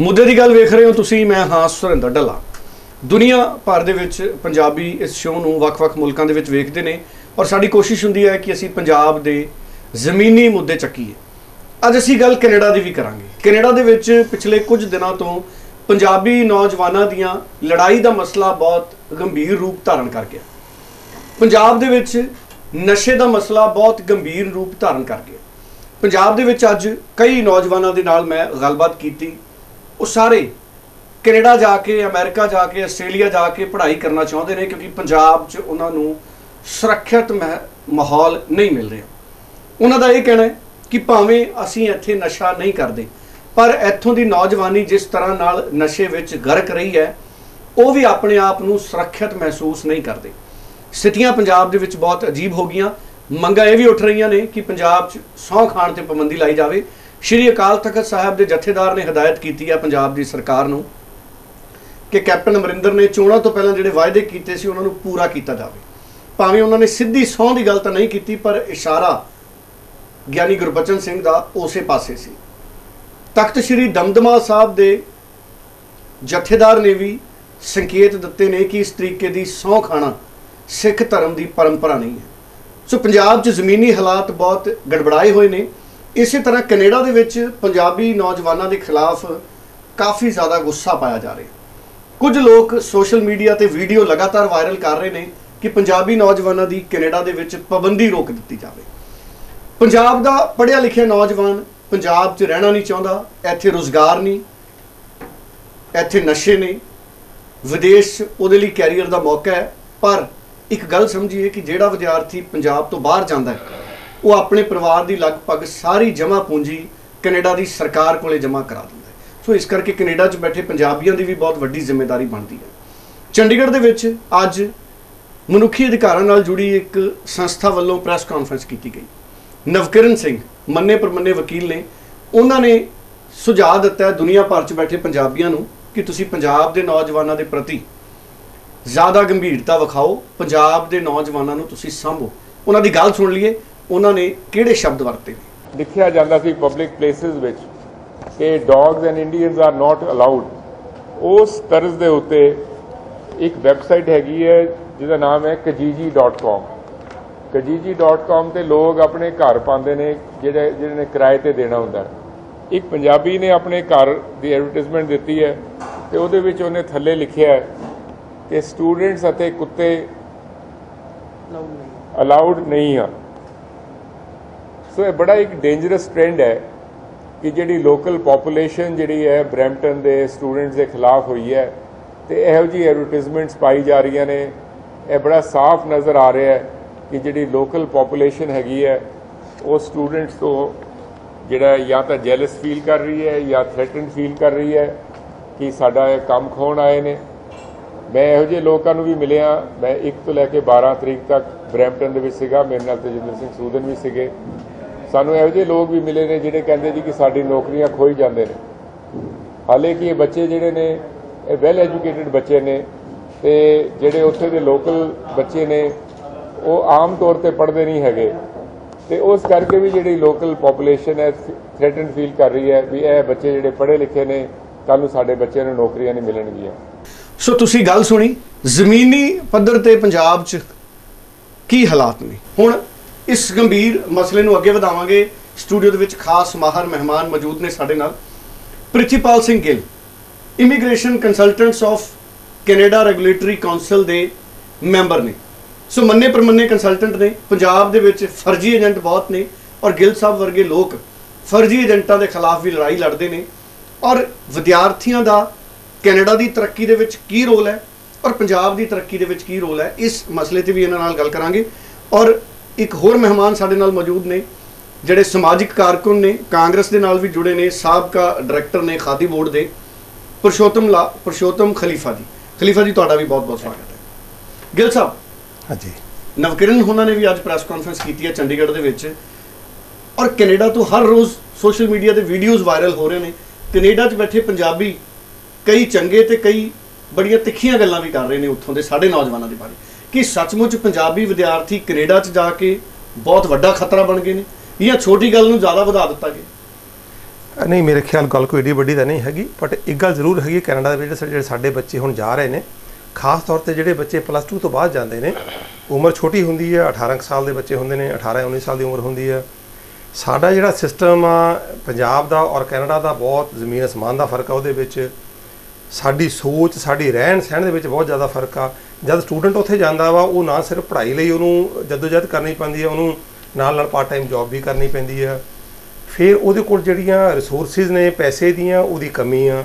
ਮੁੱਦੇ ਦੀ ਗੱਲ ਵੇਖ ਰਹੇ ਹੋ ਤੁਸੀਂ, ਮੈਂ ਹਾਂ ਸੁਰਿੰਦਰ ਡੱਲਾ। ਦੁਨੀਆ ਭਰ ਦੇ ਵਿੱਚ ਪੰਜਾਬੀ ਇਸ ਸ਼ੋਅ ਨੂੰ ਵੱਖ-ਵੱਖ ਮੁਲਕਾਂ ਦੇ ਵਿੱਚ ਵੇਖਦੇ ਨੇ ਔਰ ਸਾਡੀ ਕੋਸ਼ਿਸ਼ ਹੁੰਦੀ ਹੈ ਕਿ ਅਸੀਂ ਪੰਜਾਬ ਦੇ ਜ਼ਮੀਨੀ ਮੁੱਦੇ ਚੱਕੀਏ। ਅੱਜ ਅਸੀਂ ਗੱਲ ਕੈਨੇਡਾ ਦੀ ਵੀ ਕਰਾਂਗੇ। ਕੈਨੇਡਾ ਦੇ ਵਿੱਚ ਪਿਛਲੇ ਕੁਝ ਦਿਨਾਂ ਤੋਂ ਪੰਜਾਬੀ ਨੌਜਵਾਨਾਂ ਦੀਆਂ ਲੜਾਈ ਦਾ ਮਸਲਾ ਬਹੁਤ ਗੰਭੀਰ ਰੂਪ ਧਾਰਨ ਕਰ ਗਿਆ। ਪੰਜਾਬ ਦੇ ਵਿੱਚ ਨਸ਼ੇ ਦਾ ਮਸਲਾ ਬਹੁਤ ਗੰਭੀਰ ਰੂਪ ਧਾਰਨ ਕਰ ਗਿਆ। ਪੰਜਾਬ ਦੇ ਵਿੱਚ ਅੱਜ ਕਈ ਨੌਜਵਾਨਾਂ ਦੇ ਨਾਲ ਮੈਂ ਗੱਲਬਾਤ ਕੀਤੀ। ਉਹ ਸਾਰੇ ਕੈਨੇਡਾ ਜਾ ਕੇ, ਅਮਰੀਕਾ ਜਾ ਕੇ, ਆਸਟ੍ਰੇਲੀਆ ਜਾ ਕੇ ਪੜ੍ਹਾਈ ਕਰਨਾ ਚਾਹੁੰਦੇ ਨੇ ਕਿਉਂਕਿ ਪੰਜਾਬ 'ਚ ਉਹਨਾਂ ਨੂੰ ਸੁਰੱਖਿਅਤ ਮਹ- ਮਾਹੌਲ ਨਹੀਂ ਮਿਲ ਰਿਹਾ। ਉਹਨਾਂ ਦਾ ਇਹ ਕਹਿਣਾ ਹੈ ਕਿ ਭਾਵੇਂ ਅਸੀਂ ਇੱਥੇ ਨਸ਼ਾ ਨਹੀਂ ਕਰਦੇ, ਪਰ ਇੱਥੋਂ ਦੀ ਨੌਜਵਾਨੀ ਜਿਸ ਤਰ੍ਹਾਂ ਨਾਲ ਨਸ਼ੇ ਵਿੱਚ ਗਰਕ ਰਹੀ ਹੈ, ਉਹ ਵੀ ਆਪਣੇ ਆਪ ਨੂੰ ਸੁਰੱਖਿਅਤ ਮਹਿਸੂਸ ਨਹੀਂ ਕਰਦੇ। ਸਥਿਤੀਆਂ ਪੰਜਾਬ ਦੇ ਵਿੱਚ ਬਹੁਤ ਅਜੀਬ ਹੋ ਗਈਆਂ। ਮੰਗਾਂ ਇਹ ਵੀ ਉੱਠ ਰਹੀਆਂ ਨੇ ਕਿ ਪੰਜਾਬ 'ਚ ਸਹੁੰ ਖਾਣ ਤੇ ਪਾਬੰਦੀ ਲਾਈ ਜਾਵੇ। ਸ਼੍ਰੀ ਅਕਾਲ ਤਖਤ ਸਾਹਿਬ ਦੇ ਜਥੇਦਾਰ ਨੇ ਹਦਾਇਤ ਕੀਤੀ ਹੈ ਪੰਜਾਬ ਦੀ ਸਰਕਾਰ ਨੂੰ ਕਿ ਕੈਪਟਨ ਅਮਰਿੰਦਰ ਨੇ ਚੋਣਾਂ ਤੋਂ ਪਹਿਲਾਂ ਜਿਹੜੇ ਵਾਅਦੇ ਕੀਤੇ ਸੀ ਉਹਨਾਂ ਨੂੰ ਪੂਰਾ ਕੀਤਾ ਜਾਵੇ। ਭਾਵੇਂ ਉਹਨਾਂ ਨੇ ਸਿੱਧੀ ਸਹੁੰ ਦੀ ਗੱਲ ਤਾਂ ਨਹੀਂ ਕੀਤੀ, ਪਰ ਇਸ਼ਾਰਾ ਗਿਆਨੀ ਗੁਰਬਚਨ ਸਿੰਘ ਦਾ ਉਸੇ ਪਾਸੇ ਸੀ। ਤਖਤ ਸ੍ਰੀ ਦਮਦਮਾ ਸਾਹਿਬ ਦੇ ਜਥੇਦਾਰ ਨੇ ਵੀ ਸੰਕੇਤ ਦਿੱਤੇ ਨੇ ਕਿ ਇਸ ਤਰੀਕੇ ਦੀ ਸਹੁੰ ਖਾਣਾ ਸਿੱਖ ਧਰਮ ਦੀ ਪਰੰਪਰਾ ਨਹੀਂ ਹੈ। ਸੋ ਪੰਜਾਬ 'ਚ ਜ਼ਮੀਨੀ ਹਾਲਾਤ ਬਹੁਤ ਗੜਬੜਾਏ ਹੋਏ ਨੇ। ਇਸੇ ਤਰ੍ਹਾਂ ਕੈਨੇਡਾ ਦੇ ਵਿੱਚ ਪੰਜਾਬੀ ਨੌਜਵਾਨਾਂ ਦੇ ਖਿਲਾਫ ਕਾਫੀ ਜ਼ਿਆਦਾ ਗੁੱਸਾ ਪਾਇਆ ਜਾ ਰਿਹਾ। ਕੁਝ ਲੋਕ ਸੋਸ਼ਲ ਮੀਡੀਆ ਤੇ ਵੀਡੀਓ ਲਗਾਤਾਰ ਵਾਇਰਲ ਕਰ ਰਹੇ ਨੇ ਕਿ ਪੰਜਾਬੀ ਨੌਜਵਾਨਾਂ ਦੀ ਕੈਨੇਡਾ ਦੇ ਵਿੱਚ ਪਾਬੰਦੀ ਰੋਕ ਦਿੱਤੀ ਜਾਵੇ। ਪੰਜਾਬ ਦਾ ਪੜ੍ਹਿਆ ਲਿਖਿਆ ਨੌਜਵਾਨ ਪੰਜਾਬ 'ਚ ਰਹਿਣਾ ਨਹੀਂ ਚਾਹੁੰਦਾ, ਇੱਥੇ ਰੋਜ਼ਗਾਰ ਨਹੀਂ, ਇੱਥੇ ਨਸ਼ੇ ਨੇ, ਵਿਦੇਸ਼ ਉਹਦੇ ਲਈ ਕੈਰੀਅਰ ਦਾ ਮੌਕਾ ਹੈ। ਪਰ ਇੱਕ ਗੱਲ ਸਮਝੀਏ ਕਿ ਜਿਹੜਾ ਵਿਦਿਆਰਥੀ ਪੰਜਾਬ ਤੋਂ ਬਾਹਰ ਜਾਂਦਾ ਹੈ ਉਹ ਆਪਣੇ ਪਰਿਵਾਰ ਦੀ ਲਗਭਗ ਸਾਰੀ ਜਮ੍ਹਾਂ ਪੂੰਜੀ ਕੈਨੇਡਾ ਦੀ ਸਰਕਾਰ ਕੋਲੇ ਜਮ੍ਹਾਂ ਕਰਾ ਦਿੰਦਾ ਸੋ ਇਸ ਕਰਕੇ ਕੈਨੇਡਾ 'ਚ ਬੈਠੇ ਪੰਜਾਬੀਆਂ ਦੀ ਵੀ ਬਹੁਤ ਵੱਡੀ ਜ਼ਿੰਮੇਵਾਰੀ ਬਣਦੀ ਹੈ। ਚੰਡੀਗੜ੍ਹ ਦੇ ਵਿੱਚ ਅੱਜ ਮਨੁੱਖੀ ਅਧਿਕਾਰਾਂ ਨਾਲ ਜੁੜੀ ਇੱਕ ਸੰਸਥਾ ਵੱਲੋਂ ਪ੍ਰੈਸ ਕਾਨਫਰੰਸ ਕੀਤੀ ਗਈ। ਨਵਕਿਰਨ ਸਿੰਘ, ਮੰਨੇ ਪਰਮੰਨੇ ਵਕੀਲ ਨੇ, ਉਹਨਾਂ ਨੇ ਸੁਝਾਅ ਦਿੱਤਾ ਦੁਨੀਆ ਭਰ 'ਚ ਬੈਠੇ ਪੰਜਾਬੀਆਂ ਨੂੰ ਕਿ ਤੁਸੀਂ ਪੰਜਾਬ ਦੇ ਨੌਜਵਾਨਾਂ ਦੇ ਪ੍ਰਤੀ ਜ਼ਿਆਦਾ ਗੰਭੀਰਤਾ ਵਿਖਾਓ, ਪੰਜਾਬ ਦੇ ਨੌਜਵਾਨਾਂ ਨੂੰ ਤੁਸੀਂ ਸਾਂਭੋ। ਉਹਨਾਂ ਦੀ ਗੱਲ ਸੁਣ ਲਈਏ। ਉਹਨਾਂ ਨੇ ਕਿਹੜੇ ਸ਼ਬਦ ਵਰਤੇ? ਨੇ ਲਿਖਿਆ ਜਾਂਦਾ ਸੀ ਪਬਲਿਕ ਪਲੇਸਿਸ ਵਿੱਚ ਕਿ dogs and Indians are not allowed ਉਸ ਤਰਜ਼ ਦੇ ਉੱਤੇ ਇੱਕ ਵੈਬਸਾਈਟ ਹੈਗੀ ਹੈ ਜਿਹਦਾ ਨਾਮ ਹੈ kijiji.com kijiji.com ਤੇ ਲੋਕ ਆਪਣੇ ਘਰ ਪਾਉਂਦੇ ਨੇ ਜਿਹੜੇ ਜਿਹੜੇ ਨੇ ਕਿਰਾਏ ਤੇ ਦੇਣਾ ਹੁੰਦਾ। ਹੈ। ਇੱਕ ਪੰਜਾਬੀ ਨੇ ਆਪਣੇ ਘਰ ਦੀ ਐਡਵਰਟਾਈਜ਼ਮੈਂਟ ਦਿੱਤੀ ਹੈ ਤੇ ਉਹਦੇ ਵਿੱਚ ਉਹਨੇ ਥੱਲੇ ਲਿਖਿਆ ਹੈ ਕਿ ਸਟੂਡੈਂਟਸ ਅਤੇ ਕੁੱਤੇ ਅਲਾਉਡ ਨਹੀਂ ਆ। ਸੋ ਇਹ ਬੜਾ ਇੱਕ ਡੇਂਜਰਸ ਟ੍ਰੈਂਡ ਹੈ ਕਿ ਜਿਹੜੀ ਲੋਕਲ ਪੋਪੂਲੇਸ਼ਨ ਜਿਹੜੀ ਹੈ ਬ੍ਰੈਂਪਟਨ ਦੇ ਸਟੂਡੈਂਟਸ ਦੇ ਖਿਲਾਫ ਹੋਈ ਹੈ ਤੇ ਇਹੋ ਜਿਹੀ ਐਡਵਰਟਾਈਜ਼ਮੈਂਟਸ ਪਾਈ ਜਾ ਰਹੀਆਂ ਨੇ। ਇਹ ਬੜਾ ਸਾਫ਼ ਨਜ਼ਰ ਆ ਰਿਹਾ ਹੈ ਕਿ ਜਿਹੜੀ ਲੋਕਲ ਪੋਪੂਲੇਸ਼ਨ ਹੈਗੀ ਹੈ, ਉਹ ਸਟੂਡੈਂਟਸ ਤੋਂ ਜਿਹੜਾ ਜਾਂ ਤਾਂ ਜੈਲਸ ਫੀਲ ਕਰ ਰਹੀ ਹੈ ਜਾਂ ਥ੍ਰੈਟਨ ਫੀਲ ਕਰ ਰਹੀ ਹੈ ਕਿ ਸਾਡਾ ਇਹ ਕੰਮ ਖੋਣ ਆਏ ਨੇ। ਮੈਂ ਇਹੋ ਜਿਹੇ ਲੋਕਾਂ ਨੂੰ ਵੀ ਮਿਲਿਆ। ਮੈਂ 1 ਤੋਂ ਲੈ ਕੇ 12 ਤਰੀਕ ਤੱਕ ਬ੍ਰੈਂਪਟਨ ਦੇ ਵਿੱਚ ਸੀਗਾ। ਮੇਰੇ ਨਾਲ ਤੇਜਿੰਦਰ ਸਿੰਘ ਸੂਦਨ ਵੀ ਸੀਗੇ। ਸਾਨੂੰ ਇਹੋ ਜਿਹੇ ਲੋਕ ਵੀ ਮਿਲੇ ਨੇ ਜਿਹੜੇ ਕਹਿੰਦੇ ਜੀ ਕਿ ਸਾਡੀ ਨੌਕਰੀਆਂ ਖੋਈ ਜਾਂਦੇ ਨੇ। ਹਾਲੇ ਕਿ ਇਹ ਬੱਚੇ ਜਿਹੜੇ ਨੇ, ਇਹ ਵੈਲ ਐਜੂਕੇਟਿਡ ਬੱਚੇ ਨੇ ਤੇ ਜਿਹੜੇ ਉੱਥੇ ਦੇ ਲੋਕਲ ਬੱਚੇ ਨੇ, ਉਹ ਆਮ ਤੌਰ ਤੇ ਪੜ੍ਹਦੇ ਨਹੀਂ ਹੈਗੇ। ਤੇ ਉਸ ਕਰਕੇ ਵੀ ਜਿਹੜੀ ਲੋਕਲ ਪੋਪੂਲੇਸ਼ਨ ਹੈ ਥ੍ਰੈਟਨ ਫੀਲ ਕਰ ਰਹੀ ਹੈ ਵੀ ਇਹ ਬੱਚੇ ਜਿਹੜੇ ਪੜ੍ਹੇ ਲਿਖੇ ਨੇ ਕੱਲ ਨੂੰ ਸਾਡੇ ਬੱਚਿਆਂ ਨੂੰ ਨੌਕਰੀਆਂ ਨਹੀਂ ਮਿਲਣਗੀਆਂ। ਸੋ ਤੁਸੀਂ ਗੱਲ ਸੁਣੀ, ਜ਼ਮੀਨੀ ਪੱਧਰ ਤੇ ਪੰਜਾਬ 'ਚ ਕੀ ਹਾਲਾਤ ਨੇ? ਹੁਣ ਇਸ ਗੰਭੀਰ ਮਸਲੇ ਨੂੰ ਅੱਗੇ ਵਧਾਵਾਂਗੇ। ਸਟੂਡੀਓ ਦੇ ਵਿੱਚ ਖਾਸ ਮਾਹਰ ਮਹਿਮਾਨ ਮੌਜੂਦ ਨੇ ਸਾਡੇ ਨਾਲ। Prithipal Singh Gill, immigration consultants of Canada regulatory council ਦੇ ਮੈਂਬਰ ਨੇ। ਸੋ ਮੰਨੇ ਪਰਮੰਨੇ ਕੰਸਲਟੈਂਟ ਨੇ। ਪੰਜਾਬ ਦੇ ਵਿੱਚ ਫਰਜ਼ੀ ਏਜੰਟ ਬਹੁਤ ਨੇ ਔਰ ਗਿੱਲ ਸਾਹਿਬ ਵਰਗੇ ਲੋਕ ਫਰਜ਼ੀ ਏਜੰਟਾਂ ਦੇ ਖਿਲਾਫ ਵੀ ਲੜਾਈ ਲੜਦੇ ਨੇ। ਔਰ ਵਿਦਿਆਰਥੀਆਂ ਦਾ ਕੈਨੇਡਾ ਦੀ ਤਰੱਕੀ ਦੇ ਵਿੱਚ ਕੀ ਰੋਲ ਹੈ ਔਰ ਪੰਜਾਬ ਦੀ ਤਰੱਕੀ ਦੇ ਵਿੱਚ ਕੀ ਰੋਲ ਹੈ, ਇਸ ਮਸਲੇ ਤੇ ਵੀ ਇਹਨਾਂ ਨਾਲ ਗੱਲ ਕਰਾਂਗੇ। ਔਰ ਇੱਕ ਹੋਰ ਮਹਿਮਾਨ ਸਾਡੇ ਨਾਲ ਮੌਜੂਦ ਨੇ ਜਿਹੜੇ ਸਮਾਜਿਕ ਕਾਰਕੁਨ ਨੇ ਕਾਂਗਰਸ ਦੇ ਨਾਲ ਵੀ ਜੁੜੇ ਨੇ ਸਾਬਕਾ ਡਾਇਰੈਕਟਰ ਨੇ ਖਾਦੀ ਬੋਰਡ ਦੇ ਪੁਰਸ਼ੋਤਮ ਲਾ ਪੁਰਸ਼ੋਤਮ ਖਲੀਫਾ ਜੀ। ਖਲੀਫਾ ਜੀ ਤੁਹਾਡਾ ਵੀ ਬਹੁਤ ਬਹੁਤ ਸਵਾਗਤ ਹੈ। ਗਿੱਲ ਸਾਹਿਬ ਹਾਂਜੀ। ਨਵਕਿਰਨ ਉਹਨਾਂ ਨੇ ਵੀ ਅੱਜ ਪ੍ਰੈਸ ਕਾਨਫਰੰਸ ਕੀਤੀ ਹੈ ਚੰਡੀਗੜ੍ਹ ਦੇ ਵਿੱਚ। ਔਰ ਕੈਨੇਡਾ ਤੋਂ ਹਰ ਰੋਜ਼ ਸੋਸ਼ਲ ਮੀਡੀਆ ਤੇ ਵੀਡੀਓਜ਼ ਵਾਇਰਲ ਹੋ ਰਹੇ ਨੇ। ਕੈਨੇਡਾ 'ਚ ਬੈਠੇ ਪੰਜਾਬੀ ਕਈ ਚੰਗੇ ਤੇ ਕਈ ਬੜੀਆਂ ਤਿੱਖੀਆਂ ਗੱਲਾਂ ਵੀ ਕਰ ਰਹੇ ਨੇ ਉੱਥੋਂ ਦੇ ਸਾਡੇ ਨੌਜਵਾਨਾਂ ਦੇ ਬਾਰੇ। ਕਿ ਸੱਚਮੁੱਚ ਪੰਜਾਬੀ ਵਿਦਿਆਰਥੀ ਕੈਨੇਡਾ 'ਚ ਜਾ ਕੇ ਬਹੁਤ ਵੱਡਾ ਖਤਰਾ ਬਣ ਗਏ ਨੇ? ਜਾਂ ਛੋਟੀ ਗੱਲ ਨੂੰ ਜ਼ਿਆਦਾ ਵਧਾ ਦਿੱਤਾ ਗਿਆ? ਨਹੀਂ, ਮੇਰੇ ਖਿਆਲ ਗੱਲ ਕੋਈ ਏਡੀ ਵੱਡੀ ਤਾਂ ਨਹੀਂ ਹੈਗੀ ਬਟ ਇੱਕ ਗੱਲ ਜ਼ਰੂਰ ਹੈਗੀ, ਕੈਨੇਡਾ ਦੇ ਵਿੱਚ ਜਿਹੜੇ ਸਾਡੇ ਬੱਚੇ ਹੁਣ ਜਾ ਰਹੇ ਨੇ, ਖਾਸ ਤੌਰ ਤੇ ਜਿਹੜੇ ਬੱਚੇ ਪਲੱਸ 2 ਤੋਂ ਬਾਅਦ ਜਾਂਦੇ ਨੇ, ਉਮਰ ਛੋਟੀ ਹੁੰਦੀ ਹੈ 18 ਕੁ ਸਾਲ ਦੇ ਬੱਚੇ ਹੁੰਦੇ ਨੇ 18 19 ਸਾਲ ਦੀ ਉਮਰ ਹੁੰਦੀ ਹੈ। ਸਾਡਾ ਜਿਹੜਾ ਸਿਸਟਮ ਆ, ਪੰਜਾਬ ਦਾ ਔਰ ਕੈਨੇਡਾ ਦਾ ਬਹੁਤ ਜ਼ਮੀਨ ਅਸਮਾਨ ਦਾ ਫ਼ਰਕ ਆ ਉਹਦੇ ਵਿੱਚ। ਸਾਡੀ ਸੋਚ, ਸਾਡੀ ਰਹਿਣ ਸਹਿਣ ਦੇ ਵਿੱਚ ਬਹੁਤ ਜ਼ਿਆਦਾ ਫ਼ਰਕ ਆ। ਜਦ ਸਟੂਡੈਂਟ ਉੱਥੇ ਜਾਂਦਾ ਵਾ, ਉਹ ਨਾ ਸਿਰਫ ਪੜ੍ਹਾਈ ਲਈ ਉਹਨੂੰ ਜਦੋਜਹਿਦ ਕਰਨੀ ਪੈਂਦੀ ਹੈ ਉਹਨੂੰ ਨਾਲ ਨਾਲ ਪਾਰਟ ਟਾਈਮ ਜੌਬ ਵੀ ਕਰਨੀ ਪੈਂਦੀ ਆ। ਫਿਰ ਉਹਦੇ ਕੋਲ ਜਿਹੜੀਆਂ ਰਿਸੋਰਸਿਸ ਨੇ, ਪੈਸੇ ਦੀਆਂ, ਉਹਦੀ ਕਮੀ ਆ।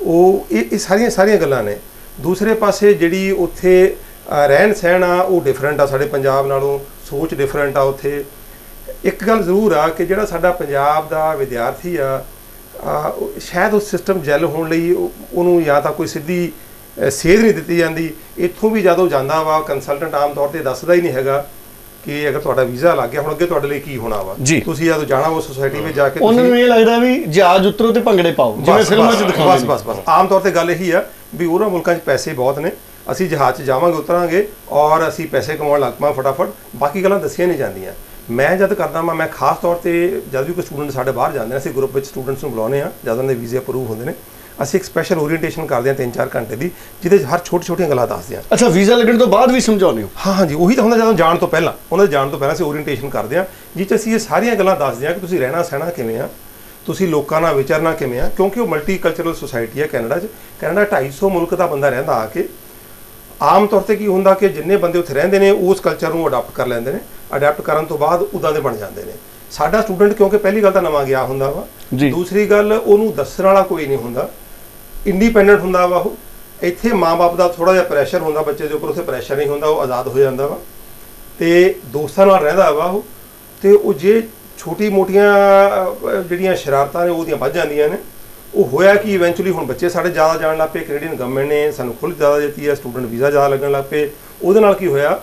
ਉਹ ਇਹ ਇਹ ਸਾਰੀਆਂ ਸਾਰੀਆਂ ਗੱਲਾਂ ਨੇ। ਦੂਸਰੇ ਪਾਸੇ ਜਿਹੜੀ ਉੱਥੇ ਰਹਿਣ ਸਹਿਣ ਆ, ਉਹ ਡਿਫਰੈਂਟ ਆ ਸਾਡੇ ਪੰਜਾਬ ਨਾਲੋਂ। ਸੋਚ ਡਿਫਰੈਂਟ ਆ ਉੱਥੇ। ਇੱਕ ਗੱਲ ਜ਼ਰੂਰ ਆ ਕਿ ਜਿਹੜਾ ਸਾਡਾ ਪੰਜਾਬ ਦਾ ਵਿਦਿਆਰਥੀ ਆ ਸ਼ਾਇਦ ਉਹ ਸਿਸਟਮ ਜੈਲ ਹੋਣ ਲਈ ਉਹ- ਉਹਨੂੰ ਜਾਂ ਤਾਂ ਕੋਈ ਸਿੱਧੀ ਸੇਧ ਨਹੀਂ ਦਿੱਤੀ ਜਾਂਦੀ। ਇੱਥੋਂ ਵੀ ਜਦੋਂ ਜਾਂਦਾ ਵਾ ਕੰਸਲਟੈਂਟ ਆਮ ਤੌਰ ਤੇ ਦੱਸਦਾ ਹੀ ਨਹੀਂ ਹੈਗਾ ਕਿ ਅਗਰ ਤੁਹਾਡਾ ਵੀਜ਼ਾ ਲੱਗ ਗਿਆ ਹੁਣ ਅੱਗੇ ਤੁਹਾਡੇ ਲਈ ਕੀ ਹੋਣਾ ਵਾ। ਜੀ। ਤੁਸੀਂ ਜਦੋਂ ਜਾਣਾ ਉਹ ਸੋਸਾਇਟੀ ਵਿੱਚ ਜਾ ਕੇ ਉਹਨਾਂ ਨੂੰ ਇਹ ਲੱਗਦਾ ਵੀ ਜਹਾਜ਼ ਉਤਰੋ ਤੇ ਭੰਗੜੇ ਪਾਓ ਜਿਵੇਂ ਫਿਲਮਾਂ 'ਚ ਦਿਖਾਉਂਦੇ ਬਸ ਬਸ ਬਸ। ਆਮ ਤੌਰ ਤੇ ਗੱਲ ਇਹੀ ਆ ਵੀ ਉਹਨਾਂ ਮੁਲਕਾਂ 'ਚ ਪੈਸੇ ਬਹੁਤ ਨੇ ਅਸੀਂ ਜਹਾਜ਼ 'ਚ ਜਾਵਾਂਗੇ ਉਤਰਾਂਗੇ ਔਰ ਅਸੀਂ ਪੈਸੇ ਕਮਾਉਣ ਲੱਗ ਪਵਾਂ ਫਟਾਫਟ ਬਾਕੀ ਗੱਲਾਂ ਦੱਸੀਆਂ ਨਹੀਂ ਜਾਂਦੀਆਂ। ਮੈਂ ਜਦ ਕਰਦਾ ਮੈਂ ਮੈਂ ਖਾਸ ਤੌਰ ਤੇ ਜਦ ਵੀ ਕੋਈ ਸਟੂਡੈਂਟ ਸਾਡੇ ਬਾਹਰ ਜਾਂਦੇ ਨੇ ਅਸੀਂ ਗਰੁੱਪ ਵਿੱਚ ਸਟੂਡੈਂਟਸ ਨੂੰ ਬੁਲਾਉਂਦੇ ਆ ਜਦ ਉਹਨਾਂ ਦੇ ਵੀਜ਼ੇ ਅਪਰੂਵ ਹੁੰਦੇ ਨੇ ਅਸੀਂ ਇੱਕ ਸਪੈਸ਼ਲ ਓਰੀਐਂਟੇਸ਼ਨ ਕਰਦੇ ਹਾਂ 3-4 ਘੰਟੇ ਦੀ ਜਿਹਦੇ ਹਰ ਛੋਟੀ ਛੋਟੀਆਂ ਗੱਲਾਂ ਦੱਸਦੇ ਹਾਂ। ਅੱਛਾ ਵੀਜ਼ਾ ਲੱਗਣ ਤੋਂ ਬਾਅਦ ਵੀ ਸਮਝਾਉਂਦੇ ਹੋ? ਹਾਂ ਹਾਂਜੀ ਉਹੀ ਤਾਂ ਹੁੰਦਾ ਜਦੋਂ ਜਾਣ ਤੋਂ ਪਹਿਲਾਂ ਉਹਨਾਂ ਦੇ ਜਾਣ ਤੋਂ ਪਹਿਲਾਂ ਅਸੀਂ ਓਰੀਐਂਟੇਸ਼ਨ ਕਰਦੇ ਹਾਂ ਜਿਸ 'ਚ ਅਸੀਂ ਇਹ ਸਾਰੀਆਂ ਗੱਲਾਂ ਦੱਸਦੇ ਹਾਂ ਕਿ ਤੁਸੀਂ ਰਹਿਣਾ ਸਹਿਣਾ ਕਿਵੇਂ ਆ ਤੁਸੀਂ ਲੋਕਾਂ ਨਾਲ ਵਿਚਰਨਾ ਕਿਵੇਂ ਆ ਕਿਉਂਕਿ ਉਹ ਮਲਟੀ ਕਲਚਰਲ ਸੁਸਾਇਟੀ ਹੈ ਕੈਨੇਡਾ 'ਚ ਕੈਨੇਡਾ 250 ਮੁਲਕ ਦਾ ਬੰਦਾ ਰਹਿੰਦਾ ਆ ਕੇ ਆਮ ਤੌਰ ਤੇ ਕੀ ਹੁੰਦਾ ਕਿ ਜਿੰਨੇ ਬੰਦੇ ਉੱਥੇ ਰਹਿੰਦੇ ਨੇ ਉਸ ਕਲਚਰ ਨੂੰ ਅਡਾਪਟ ਕਰ ਲੈਂਦੇ ਨੇ ਅਡਾਪਟ ਕਰਨ ਤੋਂ ਬਾਅਦ ਉਦਾਂ ਦੇ ਬਣ ਜਾਂਦੇ ਨੇ। ਸਾਡਾ ਸਟੂਡੈਂਟ ਕਿਉਂਕਿ ਪਹਿਲੀ ਗੱਲ ਤਾਂ ਨਵਾਂ ਗਿਆ ਹੁੰਦਾ ਵਾ। ਦੂਸਰੀ ਗੱਲ ਉਹਨੂੰ ਦੱਸਣ ਵਾਲਾ ਕੋਈ ਨਹੀਂ ਹੁੰਦਾ। ਇੰਡੀਪੈਂਡੈਂਟ ਹੁੰਦਾ ਵਾ ਉਹ। ਇੱਥੇ ਮਾਪੇ ਦਾ ਥੋੜਾ ਜਿਹਾ ਪ੍ਰੈਸ਼ਰ ਹੁੰਦਾ ਬੱਚੇ ਦੇ ਉੱਪਰ ਉੱਥੇ ਪ੍ਰੈਸ਼ਰ ਨਹੀਂ ਹੁੰਦਾ ਉਹ ਆਜ਼ਾਦ ਹੋ ਜਾਂਦਾ ਵਾ। ਤੇ ਦੋਸਤਾਂ ਨਾਲ ਰਹਿੰਦਾ ਵਾ ਉਹ। ਤੇ ਉਹ ਜੇ ਛੋਟੀ ਮੋਟੀਆਂ ਜਿਹੜੀਆਂ ਸ਼ਰਾਰਤਾਂ ਨੇ ਉਹਦੀਆਂ ਵੱਧ ਜਾਂਦੀਆਂ ਨੇ। ਉਹ ਹੋਇਆ ਕਿ ਇਵੈਂਚੁਅਲੀ ਹੁਣ ਬੱਚੇ ਸਾਡੇ ਜ਼ਿਆਦਾ ਜਾਣ ਲੱਗ ਪਏ ਕੈਨੇਡੀਅਨ ਗਵਰਨਮੈਂਟ ਨੇ ਸਾਨੂੰ ਖੁੱਲ੍ਹ ਜ਼ਿਆਦਾ ਦਿੱਤੀ ਹੈ ਸਟੂਡੈਂਟ ਵੀਜ਼ਾ ਜ਼ਿਆਦਾ ਲੱਗਣ ਲੱਗ ਪਏ। ਉਹਦੇ ਨਾਲ ਕੀ ਹੋਇਆ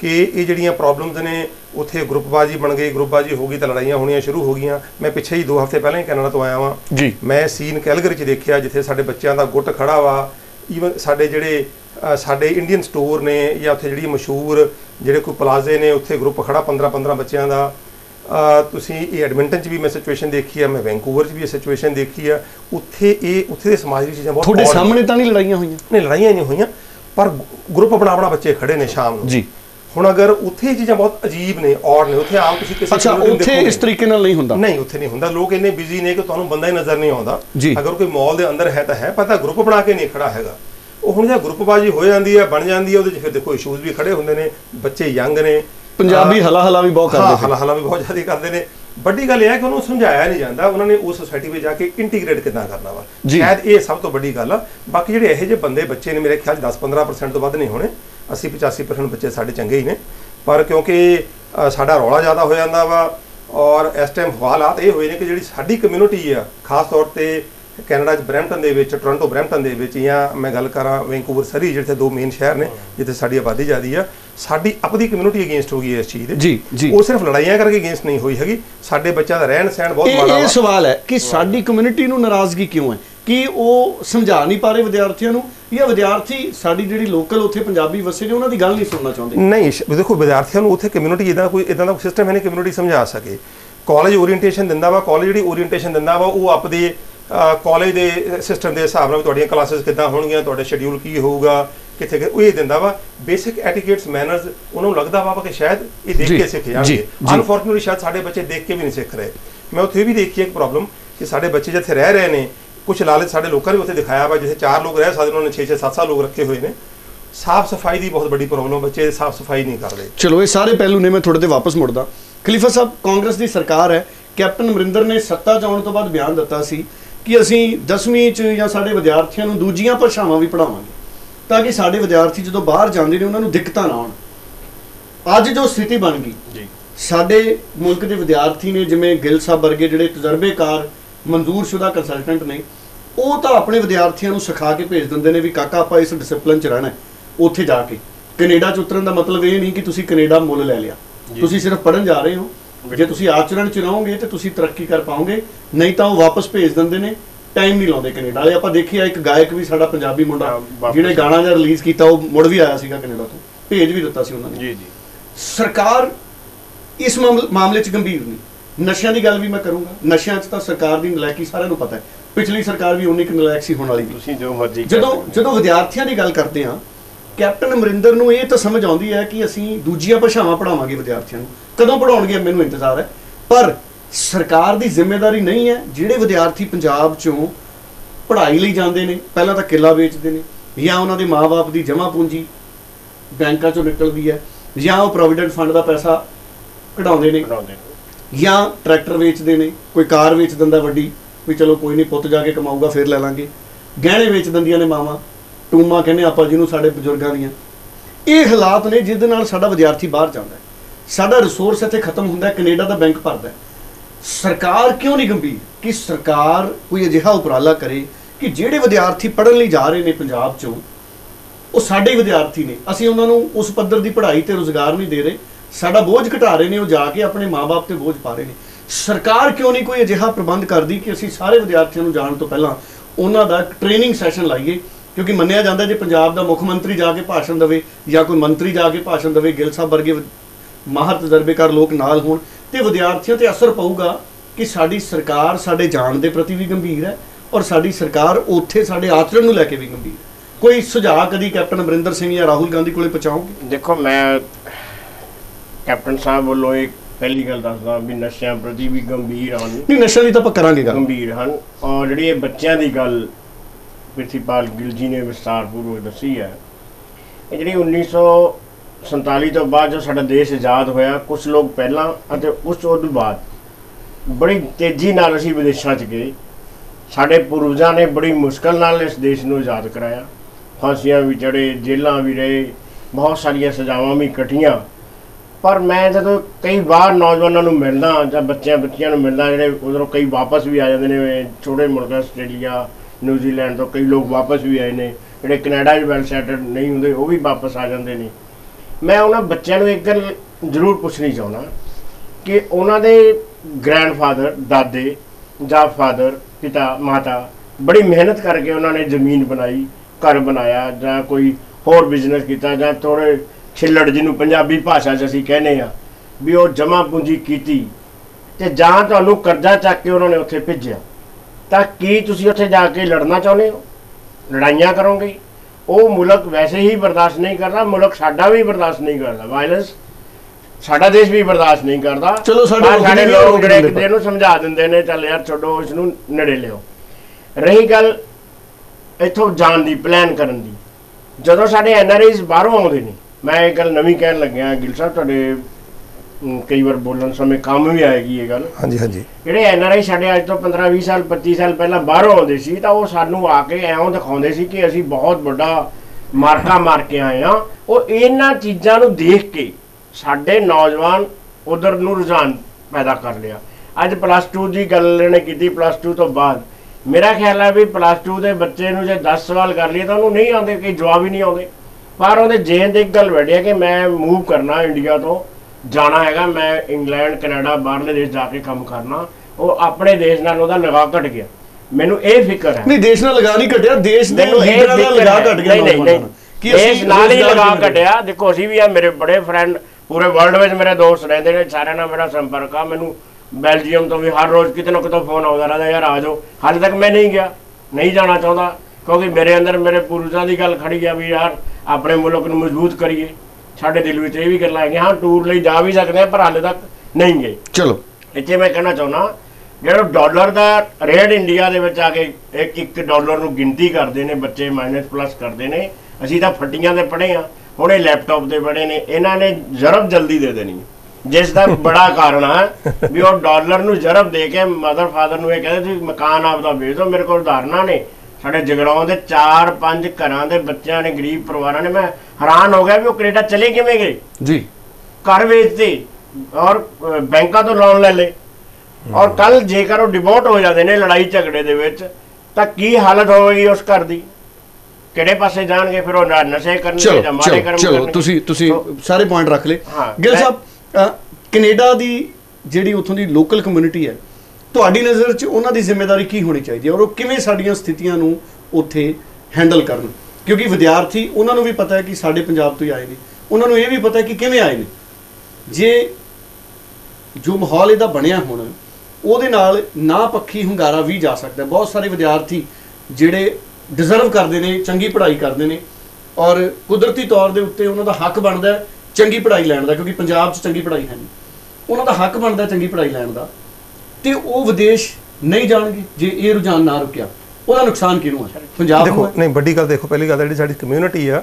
ਕਿ ਇਹ ਜਿਹੜੀਆਂ ਪ੍ਰੋਬਲਮਸ ਨੇ ਉੱਥੇ ਗਰੁੱਪਬਾਜ਼ੀ ਬਣ ਗਈ ਗਰੁੱਪਬਾਜ਼ੀ ਹੋ ਗਈ ਤਾਂ ਲੜਾਈਆਂ ਹੋਣੀਆਂ ਸ਼ੁਰੂ ਹੋ ਗਈਆਂ। ਮੈਂ ਪਿੱਛੇ ਹੀ 2 ਹਫ਼ਤੇ ਪਹਿਲਾਂ ਹੀ ਕੈਨੇਡਾ ਤੋਂ ਆਇਆ ਵਾਂ। ਜੀ। ਮੈਂ ਸੀਨ ਕੈਲਗਰੀ ਚ ਦੇਖਿਆ ਜਿੱਥੇ ਸਾਡੇ ਬੱਚਿਆਂ ਦਾ ਗੁੱਟ ਖੜਾ ਵਾ। ਈਵਨ ਸਾਡੇ ਜਿਹੜੇ ਸਾਡੇ ਇੰਡੀਅਨ ਸਟੋਰ ਨੇ ਜਾਂ ਉੱਥੇ ਜਿਹੜੀ ਮਸ਼ਹੂਰ ਜਿਹੜੇ ਕੋਈ ਪਲਾਜ਼ੇ ਨੇ ਉੱਥੇ ਗਰੁੱਪ ਖੜਾ 15 15 ਬੱਚਿਆਂ ਦਾ। ਤੁਸੀਂ ਇਹ ਐਡਮਿੰਟਨ ਚ ਵੀ ਮੈਂ ਸਿਚੁਏਸ਼ਨ ਦੇਖੀ ਆ ਮੈਂ ਵੈਂਕੂਵਰ ਚ ਵੀ ਇਹ ਸਿਚੁਏਸ਼ਨ ਦੇਖੀ ਆ। ਉੱਥੇ ਇਹ ਉੱਥੇ ਦੇ ਸਮਾਜ ਦੀ ਚੀਜ਼ਾਂ ਬਹੁਤ ਤੁਹਾਡੇ। ਸਾਹਮਣੇ ਤਾਂ ਨਹੀਂ ਲੜਾਈਆਂ ਹੋਈਆਂ? ਨਹੀਂ ਲੜਾਈਆਂ ਨਹੀਂ ਹੋਈਆਂ ਪਰ ਗਰੁੱਪ ਬਣਾ ਬਣਾ ਬੱਚੇ ਖੜੇ ਨੇ ਸ਼ਾਮ ਨੂੰ। ਜੀ। ਹੁਣ ਅਗਰ ਉੱਥੇ ਇਹ ਚੀਜ਼ਾਂ ਬਹੁਤ ਅਜੀਬ ਨੇ ਔਰ ਨੇ ਉੱਥੇ ਆਮ ਤੁਸੀਂ ਕਿਸੇ ਅੱਛਾ ਉੱਥੇ। ਇਸ ਤਰੀਕੇ ਨਾਲ ਨਹੀਂ ਹੁੰਦਾ? ਨਹੀਂ ਉੱਥੇ ਨਹੀਂ ਹੁੰਦਾ। ਲੋਕ ਇੰਨੇ ਬਿਜ਼ੀ ਨੇ ਕਿ ਤੁਹਾਨੂੰ ਬੰਦਾ ਹੀ ਨਜ਼ਰ ਨਹੀਂ ਆਉਂਦਾ। ਜੀ। ਅਗਰ ਕੋਈ ਮਾਲ ਦੇ ਅੰਦਰ ਹੈ ਤਾਂ ਹੈ ਪਤਾ ਗਰੁੱਪ ਬਣਾ ਕੇ ਨਹੀਂ ਖੜਾ ਹੈਗਾ। ਉਹ ਹੁਣ ਜੇ ਗਰੁੱਪਬਾਜ਼ੀ ਹੋ ਜਾਂਦੀ ਹੈ ਬਣ ਜਾਂਦੀ ਹੈ ਉਹਦੇ 'ਚ ਫਿਰ ਦੇਖੋ ਇਸ਼ੂਜ਼ ਵੀ ਖੜੇ ਹੁੰਦੇ ਨੇ ਬੱਚੇ ਯੰਗ ਨੇ। ਪੰਜਾਬੀ ਹਲਾ ਹਲਾ ਵੀ ਬਹੁਤ ਹਾਂ ਕਰਦੇ ਹਲਾ ਹਲਾ ਵੀ ਬਹੁਤ ਜ਼ਿਆਦਾ ਕਰਦੇ ਨੇ। ਵੱਡੀ ਗੱਲ ਇਹ ਹੈ ਕਿ ਉਹਨੂੰ ਸਮਝਾਇਆ ਨਹੀਂ ਜਾਂਦਾ। ਉਹਨਾਂ ਨੇ ਉਸ ਸੋਸਾਇਟੀ ਵਿੱਚ ਜਾ ਕੇ ਇੰਟੀਗ੍ਰੇਟ ਕਿੱਦਾਂ ਕਰਨਾ ਵਾ। ਸ਼ਾਇਦ ਇਹ ਸਭ ਤੋਂ ਵੱਡੀ ਗੱਲ ਆ। ਬਾਕੀ ਜਿਹੜੇ ਇਹੋ ਜਿਹੇ ਬੰਦੇ ਬੱਚੇ ਨੇ ਮੇਰੇ ਖਿਆਲ 10-15% ਤੋਂ ਵੱਧ ਨਹੀਂ ਹੋਣੇ। 80-85% ਬੱਚੇ ਸਾਡੇ ਚੰਗੇ ਹੀ ਨੇ। ਪਰ ਕਿਉਂਕਿ ਸਾਡਾ ਰੌਲਾ ਜ਼ਿਆਦਾ ਹੋ ਜਾਂਦਾ ਵਾ ਔਰ ਇਸ ਟਾਈਮ ਹਾਲਾਤ ਇਹ ਹੋਏ ਨੇ ਕਿ ਜਿਹੜੀ ਸਾਡੀ ਕਮਿਊਨਿਟੀ ਆ ਖਾਸ ਤੌਰ ਤੇ ਕੈਨੇਡਾ ਚ ਬਰੈਂਪਟਨ ਦੇ ਵਿੱਚ ਟੋਰਾਂਟੋ ਬਰੈਂਪਟਨ ਦੇ ਵਿੱਚ ਜਾਂ ਮੈਂ ਗੱਲ ਕਰਾਂ ਵੈਂਕੂਵਰ ਸਰੀ ਜਿਹੜੇ ਦੋ ਮੇਨ ਸ਼ਹਿਰ ਨੇ ਜਿੱਥੇ ਸਾਡੀ ਆਬਾਦੀ ਜ਼ਿਆਦੀ ਆ ਸਾਡੀ ਆਪਣੀ ਕਮਿਊਨਿਟੀ ਅਗੇਂਸਟ ਹੋ ਗਈ ਇਸ ਚੀਜ਼ ਦੇ। ਜੀ, ਜੀ। ਉਹ ਸਿਰਫ ਲੜਾਈਆਂ ਕਰਕੇ ਅਗੇਂਸਟ ਨਹੀਂ ਹੋਈ ਹੈਗੀ। ਸਾਡੇ ਬੱਚਿਆਂ ਦਾ ਰਹਿਣ ਸਹਿਣ ਬਹੁਤ ਮਾੜਾ ਇਹ ਸਵਾਲ ਹੈ ਕਿ ਸਾਡੀ ਕਮਿਊਨਿਟੀ ਨੂੰ ਨਾਰਾਜ਼ਗੀ ਕਿਉਂ ਹੈ? ਕਿ ਉਹ ਸਮਝਾ ਨਹੀਂ ਪਾ ਰਹੇ ਵਿਦਿਆਰਥੀਆਂ ਨੂੰ? ਜਾਂ ਵਿਦਿਆਰਥੀ ਸਾਡੀ ਜਿਹੜੀ ਲੋਕਲ ਉੱਥੇ ਪੰਜਾਬੀ ਵਸੇ ਨੇ ਉਹਨਾਂ ਦੀ ਗੱਲ ਨਹੀਂ ਸੁਣਨਾ ਚਾਹੁੰਦੇ? ਨਹੀਂ ਦੇਖੋ ਵਿਦਿਆਰਥੀਆਂ ਨੂੰ ਉੱਥੇ ਕਮਿਊਨਿਟੀ ਇਦਾਂ ਕੋਈ ਇਦਾਂ ਦਾ ਸਿਸਟਮ ਹੈ ਨਹੀਂ ਕਮਿਊਨਿਟੀ ਸਮਝਾ ਸਕੇ। ਕਾਲਜ ਓਰੀਐਂਟੇਸ਼ਨ ਦਿੰਦਾ ਵਾ ਕਾਲਜ ਜਿਹੜੀ ਓਰੀਐਂਟੇਸ਼ਨ ਦਿੰਦਾ ਵਾ ਉਹ ਆਪਦੇ ਕਾਲਜ ਦੇ ਸਿਸਟਮ ਦੇ ਹਿਸਾਬ ਨਾਲ ਤੁਹਾਡੀਆਂ ਕਲਾਸਿਸ ਕਿੱਦਾਂ ਹੋਣਗੀਆਂ ਤੁਹਾਡਾ ਸ਼ਡਿਊਲ ਕੀ ਹੋਊਗਾ ਕਿੱਥੇ ਕਿ- ਉਹ ਇਹ ਦਿੰਦਾ ਵਾ ਬੇਸਿਕ ਐਟੀਕੇਟਸ ਮੈਨਰਸ ਉਹਨਾਂ ਨੂੰ ਲੱਗਦਾ ਵਾ ਕਿ ਸ਼ਾਇਦ ਇਹ ਦੇਖ ਕੇ ਸਿੱਖ ਜਾਣਗੇ। ਅਨਫੋਰਚੂਨਟਲੀ ਸ਼ਾਇਦ ਸਾਡੇ ਬੱਚੇ ਦੇਖ ਕੇ ਵੀ ਨਹੀਂ ਸਿੱਖ ਰਹੇ। ਮੈਂ ਉੱਥੇ ਵੀ ਦੇਖੀ ਇੱਕ ਪ੍ਰੋਬਲਮ ਕਿ ਸਾਡੇ ਬੱਚੇ ਜਿੱਥੇ ਰਹਿ ਰਹੇ ਨੇ ਕੁਝ ਲਾਲਚ ਸਾਡੇ ਲੋਕਾਂ ਨੇ ਉੱਥੇ ਦਿਖਾਇਆ ਵਾ ਜਿੱਥੇ ਚਾਰ ਲੋਕ ਰਹਿ ਸਕਦੇ ਉਹਨਾਂ ਨੇ 6 6 7 7 ਲੋਕ ਰੱਖੇ ਹੋਏ ਨੇ। ਸਾਫ਼ ਸਫ਼ਾਈ ਦੀ ਬਹੁਤ ਵੱਡੀ ਪ੍ਰੋਬਲਮ ਬੱਚੇ ਸਾਫ਼ ਸਫ਼ਾਈ ਨਹੀਂ ਕਰਦੇ। ਚਲੋ ਇਹ ਸਾਰੇ ਪਹਿਲੂ ਨੇ ਮੈਂ ਤੁਹਾਡੇ ਤੇ ਵਾਪਸ ਮੁੜਦਾ। ਖਲੀਫਾ ਸਾਹਿਬ ਕਾਂਗਰਸ ਦੀ ਸਰਕਾਰ ਹੈ। ਕੈਪਟਨ ਅਮਰਿੰਦਰ ਨੇ ਸੱਤਾ 'ਚ ਆਉਣ ਤੋਂ ਬਾਅਦ ਬਿਆਨ ਦਿੱਤਾ ਸੀ ਕਿ ਅਸੀਂ 10ਵੀਂ 'ਚ ਜਾਂ ਸਾਡੇ ਵਿਦਿਆਰਥੀਆਂ ਨੂੰ ਦੂਜੀਆਂ ਭਾਸ਼ਾਵਾਂ ਵੀ ਪੜ੍ਹਾਵਾਂਗੇ। ਤਾਂ ਕਿ ਸਾਡੇ ਵਿਦਿਆਰਥੀ ਜਦੋਂ ਬਾਹਰ ਜਾਂਦੇ ਨੇ ਉਹਨਾਂ ਨੂੰ ਦਿੱਕਤਾਂ ਨਾ ਆਉਣ। ਅੱਜ ਜੋ ਸਥਿਤੀ ਬਣ ਗਈ ਜੀ। ਸਾਡੇ ਮੁਲਕ ਦੇ ਵਿਦਿਆਰਥੀ ਨੇ ਜਿਵੇਂ ਗਿੱਲ ਸਾਹਿਬ ਵਰਗੇ ਜਿਹੜੇ ਤਜਰਬੇਕਾਰ ਮਨਜ਼ੂਰਸ਼ੁਦਾ ਕੰਸਲਟੈਂਟ ਨੇ ਉਹ ਤਾਂ ਆਪਣੇ ਵਿਦਿਆਰਥੀਆਂ ਨੂੰ ਸਿਖਾ ਕੇ ਭੇਜ ਦਿੰਦੇ ਨੇ ਵੀ ਕਾਕਾ ਆਪਾਂ ਇਸ ਡਿਸਪਲਿਨ 'ਚ ਰਹਿਣਾ ਹੈ, ਉੱਥੇ ਜਾ ਕੇ। ਕੈਨੇਡਾ 'ਚ ਉਤਰਨ ਦਾ ਮਤਲਬ ਇਹ ਨਹੀਂ ਕਿ ਤੁਸੀਂ ਕੈਨੇਡਾ ਮੁੱਲ ਲੈ ਲਿਆ। ਤੁਸੀਂ ਸਿਰਫ ਪੜਨ ਜਾ ਰਹੇ ਹੋ। ਜੇ ਤੁਸੀਂ ਆਚਰਣ 'ਚ ਰਹੋਗੇ ਤੇ ਤੁਸੀਂ ਤਰੱਕੀ ਕਰ ਪਾਓਗੇ ਨਹੀਂ ਤਾਂ ਉਹ ਵਾਪਸ ਭੇਜ ਦਿੰਦੇ ਨੇ। ਟਾਈਮ ਨਹੀਂ ਲਾਉਂਦੇ ਕੈਨੇਡਾ ਵਾਲੇ। ਆਪਾਂ ਦੇਖਿਆ ਇੱਕ ਗਾਇਕ ਵੀ ਸਾਡਾ ਪੰਜਾਬੀ ਮੁੰਡਾ ਜਿਹਨੇ ਗਾਣਾ ਜਿਹਾ ਰਿਲੀਜ਼ ਕੀਤਾ ਉਹ ਮੁੜ ਵੀ ਆਇਆ ਸੀਗਾ ਕੈਨੇਡਾ ਤੋਂ। ਭੇਜ ਵੀ ਦਿੱਤਾ ਸੀ ਉਹਨਾਂ ਨੇ। ਜੀ ਜੀ। ਸਰਕਾਰ ਇਸ ਮਾਮਲ- 'ਚ ਗੰਭੀਰ ਨਹੀਂ। ਨਸ਼ਿਆਂ ਦੀ ਗੱਲ ਵੀ ਮੈਂ ਕਰੂੰਗਾ। ਨਸ਼ਿਆਂ 'ਚ ਤਾਂ ਸਰਕਾਰ ਦੀ ਨਲਾਇਕੀ ਸਾਰਿਆਂ ਨੂੰ ਪਤਾ ਹੈ। ਪਿਛਲੀ ਸਰਕਾਰ ਵੀ ਉਨੀ ਕੁ ਨਲਾਇਕ ਸੀ ਹੋਣ ਵਾਲੀ ਤੁਸੀਂ ਜੋ ਮਰਜ਼ੀ ਜਦੋਂ। ਜਦੋਂ ਵਿਦਿਆਰਥੀਆਂ ਦੀ ਗੱਲ ਕਰਦੇ ਹਾਂ ਕੈਪਟਨ ਅਮਰਿੰਦਰ ਨੂੰ ਇਹ ਤਾਂ ਸਮਝ ਆਉਂਦੀ ਹੈ ਕਿ ਅਸੀਂ ਦੂਜੀਆਂ ਭਾਸ਼ਾਵਾਂ ਪੜਾਵਾਂਗੇ ਵਿਦਿਆਰਥੀਆਂ ਨੂੰ। ਕਦੋਂ ਪੜਾਉਣਗੇ ਮੈਨੂੰ ਇੰਤਜ਼ਾਰ ਹੈ। ਪਰ ਸਰਕਾਰ ਦੀ ਜ਼ਿੰਮੇਵਾਰੀ ਨਹੀਂ ਹੈ ਜਿਹੜੇ ਵਿਦਿਆਰਥੀ ਪੰਜਾਬ ਚੋਂ ਪੜ੍ਹਾਈ ਲਈ ਜਾਂਦੇ ਨੇ ਪਹਿਲਾਂ ਤਾਂ ਕਿੱਲਾ ਵੇਚਦੇ ਨੇ ਜਾਂ ਉਹਨਾਂ ਦੇ ਮਾਪੇ ਦੀ ਜਮ੍ਹਾਂ ਪੂੰਜੀ ਬੈਂਕਾਂ ਚੋਂ ਨਿਕਲਦੀ ਹੈ ਜਾਂ ਉਹ ਪ੍ਰੋਵੀਡੈਂਟ ਫੰਡ ਦਾ ਪੈਸਾ ਕਢਾਉਂਦੇ ਨੇ। ਜਾਂ ਟਰੈਕਟਰ ਵੇਚਦੇ ਨੇ ਕੋਈ ਕਾਰ ਵੇਚ ਦਿੰਦਾ ਵੱਡੀ ਵੀ ਚਲੋ ਕੋਈ ਨਹੀਂ ਪੁੱਤ ਜਾ ਕੇ ਕਮਾਊਗਾ ਫਿਰ ਲੈ ਲਾਂਗੇ। ਗਹਿਣੇ ਵੇਚ ਦਿੰਦੀਆਂ ਨੇ ਮਾਵਾਂ ਟੂਮਾ ਕਹਿੰਦੇ ਆਪਾਂ ਜਿਹਨੂੰ ਸਾਡੇ ਬਜ਼ੁਰਗਾਂ ਦੀਆਂ। ਇਹ ਹਾਲਾਤ ਨੇ ਜਿਹਦੇ ਨਾਲ ਸਾਡਾ ਵਿਦਿਆਰਥੀ ਬਾਹਰ ਜਾਂਦਾ ਹੈ। ਸਾਡਾ ਰਿਸੋਰਸ ਇੱਥੇ ਖਤਮ ਹੁੰਦਾ ਕੈਨੇਡਾ ਦਾ ਬੈਂਕ ਭਰਦਾ ਸਰਕਾਰ ਕਿਉਂ ਨਹੀਂ ਗੰਭੀਰ ਕਿ ਸਰਕਾਰ ਕੋਈ ਅਜਿਹਾ ਉਪਰਾਲਾ ਕਰੇ ਕਿ ਜਿਹੜੇ ਵਿਦਿਆਰਥੀ ਪੜ੍ਹਨ ਲਈ ਜਾ ਰਹੇ ਨੇ ਪੰਜਾਬ ਚੋਂ ਉਹ ਸਾਡੇ ਹੀ ਵਿਦਿਆਰਥੀ ਨੇ ਅਸੀਂ ਉਹਨਾਂ ਨੂੰ ਉਸ ਪੱਧਰ ਦੀ ਪੜ੍ਹਾਈ ਤੇ ਰੋਜ਼ਗਾਰ ਨਹੀਂ ਦੇ ਰਹੇ ਸਾਡਾ ਬੋਝ ਘਟਾ ਰਹੇ ਨੇ ਉਹ ਜਾ ਕੇ ਆਪਣੇ ਮਾਪੇ ਤੇ ਬੋਝ ਪਾ ਰਹੇ ਨੇ ਸਰਕਾਰ ਕਿਉਂ ਨਹੀਂ ਕੋਈ ਅਜਿਹਾ ਪ੍ਰਬੰਧ ਕਰਦੀ ਕਿ ਅਸੀਂ ਸਾਰੇ ਵਿਦਿਆਰਥੀਆਂ ਨੂੰ ਜਾਣ ਤੋਂ ਪਹਿਲਾਂ ਉਹਨਾਂ ਦਾ ਟ੍ਰੇਨਿੰਗ ਸੈਸ਼ਨ ਲਾਈਏ ਕਿਉਂਕਿ ਮੰਨਿਆ ਜਾਂਦਾ ਜੇ ਪੰਜਾਬ ਦਾ ਮੁੱਖ ਮੰਤਰੀ ਜਾ ਕੇ ਭਾਸ਼ਣ ਦੇਵੇ ਜਾਂ ਕੋਈ ਮੰਤਰੀ ਜਾ ਕੇ ਭਾਸ਼ਣ ਦੇਵੇ ਗਿੱਲ ਸਾਹਿਬ ਵਰਗੇ ਮਾਹਰ ਤਜਰਬੇਕਾਰ ਲੋਕ ਨਾਲ ਹੋਣ ਤੇ ਵਿਦਿਆਰਥੀਆਂ ਤੇ ਅਸਰ ਪਊਗਾ ਕਿ ਸਾਡੀ ਸਰਕਾਰ ਸਾਡੇ ਜਾਣ ਦੇ ਪ੍ਰਤੀ ਵੀ ਗੰਭੀਰ ਹੈ ਔਰ ਸਾਡੀ ਸਰਕਾਰ ਉੱਥੇ ਸਾਡੇ ਆਚਰਣ ਨੂੰ ਲੈ ਕੇ ਵੀ ਗੰਭੀਰ ਕੋਈ ਸੁਝਾਅ ਕਦੀ ਕੈਪਟਨ ਅਮਰਿੰਦਰ ਸਿੰਘ ਜਾਂ ਰਾਹੁਲ ਗਾਂਧੀ ਕੋਲੇ ਪਹੁੰਚਾਓਗੇ? ਦੇਖੋ ਮੈਂ ਕੈਪਟਨ ਸਾਹਿਬ ਵੱਲੋਂ ਇੱਕ ਪਹਿਲੀ ਗੱਲ ਦੱਸਦਾ ਵੀ ਨਸ਼ਿਆਂ ਪ੍ਰਤੀ ਵੀ ਗੰਭੀਰ ਹਨ। ਨਹੀਂ ਨਸ਼ਾ ਦੀ ਤਾਂ ਆਪਾਂ ਕਰਾਂਗੇ ਗੱਲ। ਗੰਭੀਰ ਹਨ ਔਰ ਜਿਹੜੀ ਇਹ ਬੱਚਿਆਂ ਦੀ ਗੱਲ ਪ੍ਰਿਥੀਪਾਲ ਗਿੱਲ ਜੀ ਨੇ ਵਿਸਤਾਰਪੂਰਵਕ ਦੱਸੀ ਹੈ ਇਹ ਜਿਹੜੀ 1947 ਤੋਂ ਬਾਅਦ ਜੋ ਸਾਡਾ ਦੇਸ਼ ਆਜ਼ਾਦ ਹੋਇਆ ਕੁਝ ਲੋਕ ਪਹਿਲਾਂ ਅਤੇ ਉਸ ਤੋਂ ਬਾਅਦ ਬੜੀ ਤੇਜ਼ੀ ਨਾਲ ਅਸੀਂ ਵਿਦੇਸ਼ਾਂ 'ਚ ਗਏ। ਸਾਡੇ ਪੂਰਵਜਾਂ ਨੇ ਬੜੀ ਮੁਸ਼ਕਲ ਨਾਲ ਇਸ ਦੇਸ਼ ਨੂੰ ਆਜ਼ਾਦ ਕਰਾਇਆ। ਫਾਂਸੀਆਂ ਵੀ ਚੜੇ ਜੇਲ੍ਹਾਂ ਵੀ ਰਹੇ, ਬਹੁਤ ਸਾਰੀਆਂ ਸਜ਼ਾਵਾਂ ਵੀ ਕੱਟੀਆਂ ਪਰ ਮੈਂ ਜਦੋਂ ਕਈ ਵਾਰ ਨੌਜਵਾਨਾਂ ਨੂੰ ਮਿਲਦਾ ਜਾਂ ਬੱਚਿਆਂ ਬੱਚਿਆਂ ਨੂੰ ਮਿਲਦਾ ਜਿਹੜੇ ਉਧਰੋਂ ਕਈ ਵਾਪਸ ਵੀ ਆ ਜਾਂਦੇ ਨੇ ਛੋਟੇ ਮੁਲਕ ਆਸਟ੍ਰੇਲੀਆ ਨਿਊਜ਼ੀਲੈਂਡ ਤੋਂ ਕਈ ਲੋਕ ਵਾਪਸ ਵੀ ਆਏ ਨੇ, ਜਿਹੜੇ ਕੈਨੇਡਾ 'ਚ ਵੈਲ ਸੈਟਲਡ ਨਹੀਂ ਹੁੰਦੇ, ਉਹ ਵੀ ਵਾਪਸ ਆ ਜਾਂਦੇ ਨੇ। ਮੈਂ ਉਹਨਾਂ ਬੱਚਿਆਂ ਨੂੰ ਇੱਕ ਗੱਲ ਜ਼ਰੂਰ ਪੁੱਛਣੀ ਚਾਹੁੰਦਾ ਕਿ ਉਹਨਾਂ ਦੇ ਗ੍ਰੈਂਡਫਾਦਰ ਦਾਦੇ ਜਾਂ ਫਾਦਰ ਪਿਤਾ, ਮਾਤਾ ਬੜੀ ਮਿਹਨਤ ਕਰਕੇ ਉਹਨਾਂ ਨੇ ਜ਼ਮੀਨ ਬਣਾਈ, ਘਰ ਬਣਾਇਆ ਜਾਂ ਕੋਈ ਹੋਰ ਬਿਜ਼ਨਸ ਕੀਤਾ ਜਾਂ ਥੋੜੇ ਛਿੱਲੜ ਜਿਹਨੂੰ ਪੰਜਾਬੀ ਭਾਸ਼ਾ 'ਚ ਅਸੀਂ ਕਹਿੰਦੇ ਆ ਵੀ ਉਹ ਜਮਾ ਪੂੰਜੀ ਕੀਤੀ ਤੇ ਜਾਂ ਤੁਹਾਨੂੰ ਕਰਜ਼ਾ ਚੱਕ ਕੇ ਉਹਨਾਂ ਨੇ ਉੱਥੇ ਭੇਜਿਆ। ਤਾਂ ਕੀ ਤੁਸੀਂ ਉੱਥੇ ਜਾ ਕੇ ਲੜਨਾ ਚਾਹੁੰਦੇ ਹੋ? ਲੜਾਈਆਂ ਕਰੋਗੇ? ਉਹ ਮੁਲਕ ਵੈਸੇ ਹੀ ਬਰਦਾਸ਼ਤ ਨਹੀਂ ਕਰਦਾ ਮੁਲਕ ਸਾਡਾ ਵੀ ਬਰਦਾਸ਼ਤ ਨਹੀਂ ਕਰਦਾ ਵਾਇਲੈਂਸ ਸਾਡਾ ਦੇਸ਼ ਵੀ ਬਰਦਾਸ਼ਤ ਨਹੀਂ ਕਰਦਾ। ਚਲੋ ਸਾਡੇ ਲੋਕ ਜਿਹੜੇ ਇੱਕ ਨੂੰ ਸਮਝਾ ਦਿੰਦੇ ਨੇ ਚੱਲ ਯਾਰ ਛੱਡੋ ਇਸ ਨੂੰ ਨੇੜੇ ਲਿਓ ਰਹੀ ਗੱਲ ਇੱਥੋਂ ਜਾਣ ਦੀ ਪਲਾਨ ਕਰਨ ਦੀ। ਜਦੋਂ ਸਾਡੇ ਐਨਆਰਆਈਜ਼ ਬਾਹਰੋਂ ਆਉਂਦੇ ਨੇ ਮੈਂ ਇਹ ਗੱਲ ਨਵੀਂ ਕਹਿਣ ਲੱਗਿਆ ਗਿਲ ਸਾਹਿਬ ਤੁਹਾਡੇ ਕਈ ਵਾਰ ਬੋਲਣ ਸਮੇਂ ਕੰਮ ਵੀ ਆਏਗੀ ਇਹ ਗੱਲ। ਹਾਂਜੀ ਹਾਂਜੀ। ਜਿਹੜੇ ਐਨਆਰਆਈ ਸਾਡੇ ਅੱਜ ਤੋਂ 15 20 ਸਾਲ 25 ਸਾਲ ਪਹਿਲਾਂ ਬਾਹਰੋਂ ਆਉਂਦੇ ਸੀ ਤਾਂ ਉਹ ਸਾਨੂੰ ਆ ਕੇ ਐਂ ਦਿਖਾਉਂਦੇ ਸੀ ਕਿ ਅਸੀਂ ਬਹੁਤ ਵੱਡਾ ਮਾਰਕਾ ਮਾਰ ਕੇ ਆਏ ਆ ਉਹ ਇਹਨਾਂ ਚੀਜ਼ਾਂ ਨੂੰ ਦੇਖ ਕੇ ਸਾਡੇ ਨੌਜਵਾਨ ਉਧਰ ਨੂੰ ਰੁਝਾਨ ਪੈਦਾ ਕਰ ਲਿਆ। ਅੱਜ ਪਲੱਸ 2 ਦੀ ਗੱਲ ਨੇ ਕੀਤੀ ਪਲੱਸ 2 ਤੋਂ ਬਾਅਦ। ਮੇਰਾ ਖਿਆਲ ਹੈ ਵੀ ਪਲੱਸ 2 ਦੇ ਬੱਚੇ ਨੂੰ ਜੇ 10 ਸਵਾਲ ਕਰ ਲਈਏ ਤਾਂ ਉਹਨੂੰ ਨਹੀਂ ਆਉਂਦੇ ਕਿ ਜਵਾਬ ਹੀ ਨਹੀਂ ਆਉਂਦੇ। ਪਰ ਉਹਦੇ ਜੇਨ ਦੇ ਇੱਕ ਗੱਲ ਵੜਿਆ ਕਿ ਮੈਂ ਮੂਵ ਕਰਨਾ ਇੰਡੀਆ ਤੋਂ। ਜਾਣਾ ਹੈਗਾ ਮੈਂ ਇੰਗਲੈਂਡ ਕੈਨੇਡਾ ਬਾਹਰਲੇ ਦੇਸ਼ ਜਾ ਕੇ ਕੰਮ ਕਰਨਾ ਉਹ ਆਪਣੇ ਦੇਸ਼ ਨਾਲ ਉਹਦਾ ਲਗਾਅ ਘਟ ਗਿਆ। ਮੈਨੂੰ ਇਹ ਫਿਕਰ ਹੈ। ਨਹੀਂ ਦੇਸ਼ ਨਾਲ ਲਗਾ ਨਹੀਂ ਘਟਿਆ ਦੇਸ਼ ਦੇ ਲੀਡਰਾਂ ਦਾ ਲਗਾ। ਘਟ ਗਿਆ ਨਹੀਂ ਨਹੀਂ ਅਸੀਂ ਦੇਸ਼ ਨਾਲ ਹੀ ਲਗਾ ਘਟਿਆ? ਦੇਖੋ ਅਸੀਂ ਵੀ ਆ ਮੇਰੇ ਬੜੇ ਫਰੈਂਡ ਪੂਰੇ ਵਰਲਡ ਵਿੱਚ ਮੇਰੇ ਦੋਸਤ ਰਹਿੰਦੇ ਨੇ ਸਾਰਿਆਂ ਨਾਲ ਮੇਰਾ ਸੰਪਰਕ ਆ। ਮੈਨੂੰ ਬੈਲਜੀਅਮ ਤੋਂ ਵੀ ਹਰ ਰੋਜ਼ ਕਿਤੇ ਨਾ ਕਿਤੇ ਫੋਨ ਆਉਂਦਾ ਰਹਿੰਦਾ ਯਾਰ ਆ ਜਾਓ। ਹਾਲੇ ਤੱਕ ਮੈਂ ਨਹੀਂ ਗਿਆ। ਨਹੀਂ ਜਾਣਾ ਚਾਹੁੰਦਾ ਕਿਉਂਕਿ ਮੇਰੇ ਅੰਦਰ ਮੇਰੇ ਪੂਰਵਜਾਂ ਦੀ ਗੱਲ ਖੜੀ ਆ ਵੀ ਯਾਰ ਆਪਣੇ ਮੁਲਕ ਨੂੰ ਮਜ਼ਬੂਤ ਕਰੀਏ। ਸਾਡੇ ਦਿਲ ਵਿੱਚ ਇਹ ਵੀ ਗੱਲਾਂ ਹੈਗੀਆਂ ਹਾਂ ਟੂਰ ਲਈ ਜਾ ਵੀ ਸਕਦੇ ਆ ਪਰ ਹਾਲੇ ਤੱਕ ਨਹੀਂ ਗਏ ਚਲੋ ਇੱਥੇ ਮੈਂ ਕਹਿਣਾ ਚਾਹੁੰਦਾ ਜਿਹੜਾ ਡਾਲਰ ਦਾ ਰੇਟ ਇੰਡੀਆ ਦੇ ਵਿੱਚ ਆ ਕੇ ਇੱਕ ਇੱਕ ਡਾਲਰ ਨੂੰ ਗਿਣਤੀ ਕਰਦੇ ਨੇ ਬੱਚੇ ਮਾਈਨਸ ਪਲੱਸ ਕਰਦੇ ਨੇ ਅਸੀਂ ਤਾਂ ਫੱਟੀਆਂ ਤੇ ਪੜੇ ਆ ਹੁਣ ਇਹ ਲੈਪਟਾਪ ਤੇ ਪੜੇ ਨੇ ਇਹਨਾਂ ਨੇ ਜ਼ਰਬ ਜਲਦੀ ਦੇ ਦੇਣੀ। ਜਿਸ ਦਾ ਬੜਾ ਕਾਰਨ ਹੈ ਵੀ ਉਹ ਡਾਲਰ ਨੂੰ ਜ਼ਰਬ ਦੇ ਕੇ ਮਦਰ ਫਾਦਰ ਨੂੰ ਇਹ ਕਹਿੰਦੇ ਤੁਸੀਂ ਮਕਾਨ ਆਪਦਾ ਵੇਚ ਦਿਓ ਮੇਰੇ ਕੋਲ ਉਦਾਹਰਨਾਂ ਨੇ ਸਾਡੇ ਜਗਰਾਉਂ ਦੇ 4-5 ਘਰਾਂ ਦੇ ਬੱਚਿਆਂ ਨੇ ਗਰੀਬ ਪਰਿਵਾਰਾਂ ਨੇ ਮੈਂ ਹੈਰਾਨ ਹੋ ਗਿਆ ਵੀ ਉਹ ਕੈਨੇਡਾ ਚਲੇ ਕਿਵੇਂ ਗਏ? ਜੀ। ਘਰ ਵੇਚਦੇ ਔਰ ਬੈਂਕਾਂ ਤੋਂ ਲੋਨ ਲੈ ਲਏ। ਔਰ ਕੱਲ ਜੇਕਰ ਉਹ ਡਿਵੋਰਟ ਹੋ ਜਾਂਦੇ ਨੇ ਲੜਾਈ ਝਗੜੇ ਦੇ ਵਿੱਚ ਤਾਂ ਕੀ ਹਾਲਤ ਹੋਵੇਗੀ ਉਸ ਘਰ ਦੀ? ਕਿਹੜੇ ਪਾਸੇ ਜਾਣਗੇ ਫਿਰ ਉਹ ਨਸ਼ੇ ਕਰਨਗੇ ਜਾਂ ਚਲੋ ਕਰਮ ਚਲੋ ਕਰਨਗੇ? ਤੁਸੀਂ ਤੁਸੀਂ ਸਾਰੇ ਪੁਆਇੰਟ ਰੱਖ ਲਏ। ਗਿਲ ਸਾਹਿਬ ਕੈਨੇਡਾ ਦੀ ਜਿਹੜੀ ਉੱਥੋਂ ਦੀ ਲੋਕਲ ਕਮਿਊਨਿਟੀ ਹੈ ਤੁਹਾਡੀ ਨਜ਼ਰ 'ਚ ਉਹਨਾਂ ਦੀ ਜ਼ਿੰਮੇਵਾਰੀ ਕੀ ਹੋਣੀ ਚਾਹੀਦੀ ਹੈ ਔਰ ਉਹ ਕਿਵੇਂ ਸਾਡੀਆਂ ਸਥਿਤੀਆਂ ਨੂੰ ਉੱਥੇ ਹੈਂਡਲ ਕਰਨ? ਕਿਉਂਕਿ ਵਿਦਿਆਰਥੀ, ਉਹਨਾਂ ਨੂੰ ਵੀ ਪਤਾ ਹੈ ਕਿ ਸਾਡੇ ਪੰਜਾਬ ਤੋਂ ਹੀ ਆਏ ਨੇ। ਉਹਨਾਂ ਨੂੰ ਇਹ ਵੀ ਪਤਾ ਹੈ ਕਿ ਕਿਵੇਂ ਆਏ ਨੇ। ਜੇ ਜੋ ਮਾਹੌਲ ਇਹਦਾ ਬਣਿਆ ਹੋਣਾ, ਉਹਦੇ ਨਾਲ ਨਾ ਪੱਖੀ ਹੁੰਗਾਰਾ ਵੀ ਜਾ ਸਕਦਾ ਬਹੁਤ ਸਾਰੇ ਵਿਦਿਆਰਥੀ ਜਿਹੜੇ ਡਿਜ਼ਰਵ ਕਰਦੇ ਨੇ, ਚੰਗੀ ਪੜ੍ਹਾਈ ਕਰਦੇ ਨੇ ਔਰ ਕੁਦਰਤੀ ਤੌਰ ਦੇ ਉੱਤੇ ਉਹਨਾਂ ਦਾ ਹੱਕ ਬਣਦਾ ਚੰਗੀ ਪੜ੍ਹਾਈ ਲੈਣ ਦਾ, ਕਿਉਂਕਿ ਪੰਜਾਬ 'ਚ ਚੰਗੀ ਪੜ੍ਹਾਈ ਹੈ ਨਹੀਂ। ਉਹਨਾਂ ਦਾ ਹੱਕ ਬਣਦਾ ਚੰਗੀ ਪੜ੍ਹਾਈ ਲੈਣ ਦਾ। ਤੇ ਉਹ ਵਿਦੇਸ਼ ਨਹੀਂ ਜਾਣਗੇ ਜੇ ਇਹ ਰੁਝਾਨ ਨਾ ਰੁਕਿਆ। ਉਹਦਾ ਨੁਕਸਾਨ ਕਿਹਨੂੰ ਹੈ ਪੰਜਾਬ ਨੂੰ ਦੇਖੋ ਨਹੀਂ ਵੱਡੀ ਗੱਲ ਦੇਖੋ ਪਹਿਲੀ ਗੱਲ ਜਿਹੜੀ ਸਾਡੀ ਕਮਿਊਨਿਟੀ ਆ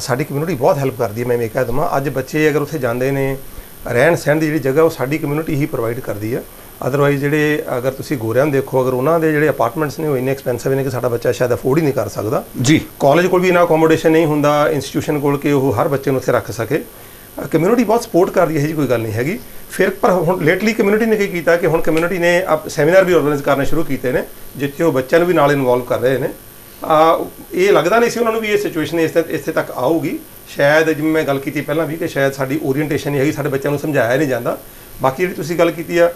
ਸਾਡੀ ਕਮਿਊਨਿਟੀ ਬਹੁਤ ਹੈਲਪ ਕਰਦੀ ਹੈ ਮੈਂ ਇਹ ਕਹਿ ਦਵਾਂ। ਅੱਜ ਬੱਚੇ ਅਗਰ ਉੱਥੇ ਜਾਂਦੇ ਨੇ ਰਹਿਣ ਸਹਿਣ ਦੀ ਜਿਹੜੀ ਜਗ੍ਹਾ ਉਹ ਸਾਡੀ ਕਮਿਊਨਿਟੀ ਹੀ ਪ੍ਰੋਵਾਈਡ ਕਰਦੀ ਹੈ ਅਦਰਵਾਈਜ਼ ਜਿਹੜੇ ਅਗਰ ਤੁਸੀਂ ਗੋਰਿਆਂ ਨੂੰ ਦੇਖੋ ਅਗਰ ਉਹਨਾਂ ਦੇ ਜਿਹੜੇ ਅਪਾਰਟਮੈਂਟਸ ਨੇ ਉਹ ਇੰਨੇ ਐਕਸਪੈਂਸਿਵ ਨੇ ਕਿ ਸਾਡਾ ਬੱਚਾ ਸ਼ਾਇਦ ਅਫੋਰਡ ਹੀ ਨਹੀਂ ਕਰ ਸਕਦਾ। ਜੀ। ਕਾਲਜ ਕੋਲ ਵੀ ਇਹਨਾਂ ਅਕੋਮੋਡੇਸ਼ਨ ਨਹੀਂ ਹੁੰਦਾ ਇੰਸਟੀਟਿਊਸ਼ਨ ਕੋਲ ਕਿ ਉਹ ਹਰ ਬੱਚੇ ਨੂੰ ਉੱਥੇ ਰੱਖ ਸਕੇ। ਕਮਿਊਨਿਟੀ ਬਹੁਤ ਸਪੋਰਟ ਕਰਦੀ ਹੈ ਜੀ ਕੋਈ ਗੱਲ ਨਹੀਂ ਹੈਗੀ। ਫਿਰ ਪਰ ਹੁਣ ਲੇਟਲੀ ਕਮਿਊਨਿਟੀ ਨੇ ਕੀ ਕੀਤਾ ਕਿ ਹੁਣ ਕਮਿਊਨਿਟੀ ਨੇ ਅਬ ਸੈਮੀਨਾਰ ਵੀ ਆਰਗੇਨਾਈਜ਼ ਕਰਨੇ ਸ਼ੁਰੂ ਕੀਤੇ ਨੇ ਜਿੱਥੇ ਉਹ ਬੱਚਿਆਂ ਨੂੰ ਵੀ ਨਾਲ ਇਨਵੋਲਵ ਕਰ ਰਹੇ ਨੇ। ਆ ਇਹ ਲੱਗਦਾ ਨਹੀਂ ਸੀ ਉਹਨਾਂ ਨੂੰ ਵੀ ਇਹ ਸਿਚੁਏਸ਼ਨ ਇਸ ਇੱਥੇ ਤੱਕ ਆਊਗੀ। ਸ਼ਾਇਦ ਜਿਵੇਂ ਮੈਂ ਗੱਲ ਕੀਤੀ ਪਹਿਲਾਂ ਵੀ ਕਿ ਸ਼ਾਇਦ ਸਾਡੀ ਓਰੀਐਂਟੇਸ਼ਨ ਨਹੀਂ ਹੈਗੀ ਸਾਡੇ ਬੱਚਿਆਂ ਨੂੰ ਸਮਝਾਇਆ ਨਹੀਂ ਜਾਂਦਾ। ਬਾਕੀ ਜਿਹੜੀ ਤੁਸੀਂ ਗੱਲ ਕੀਤੀ ਆ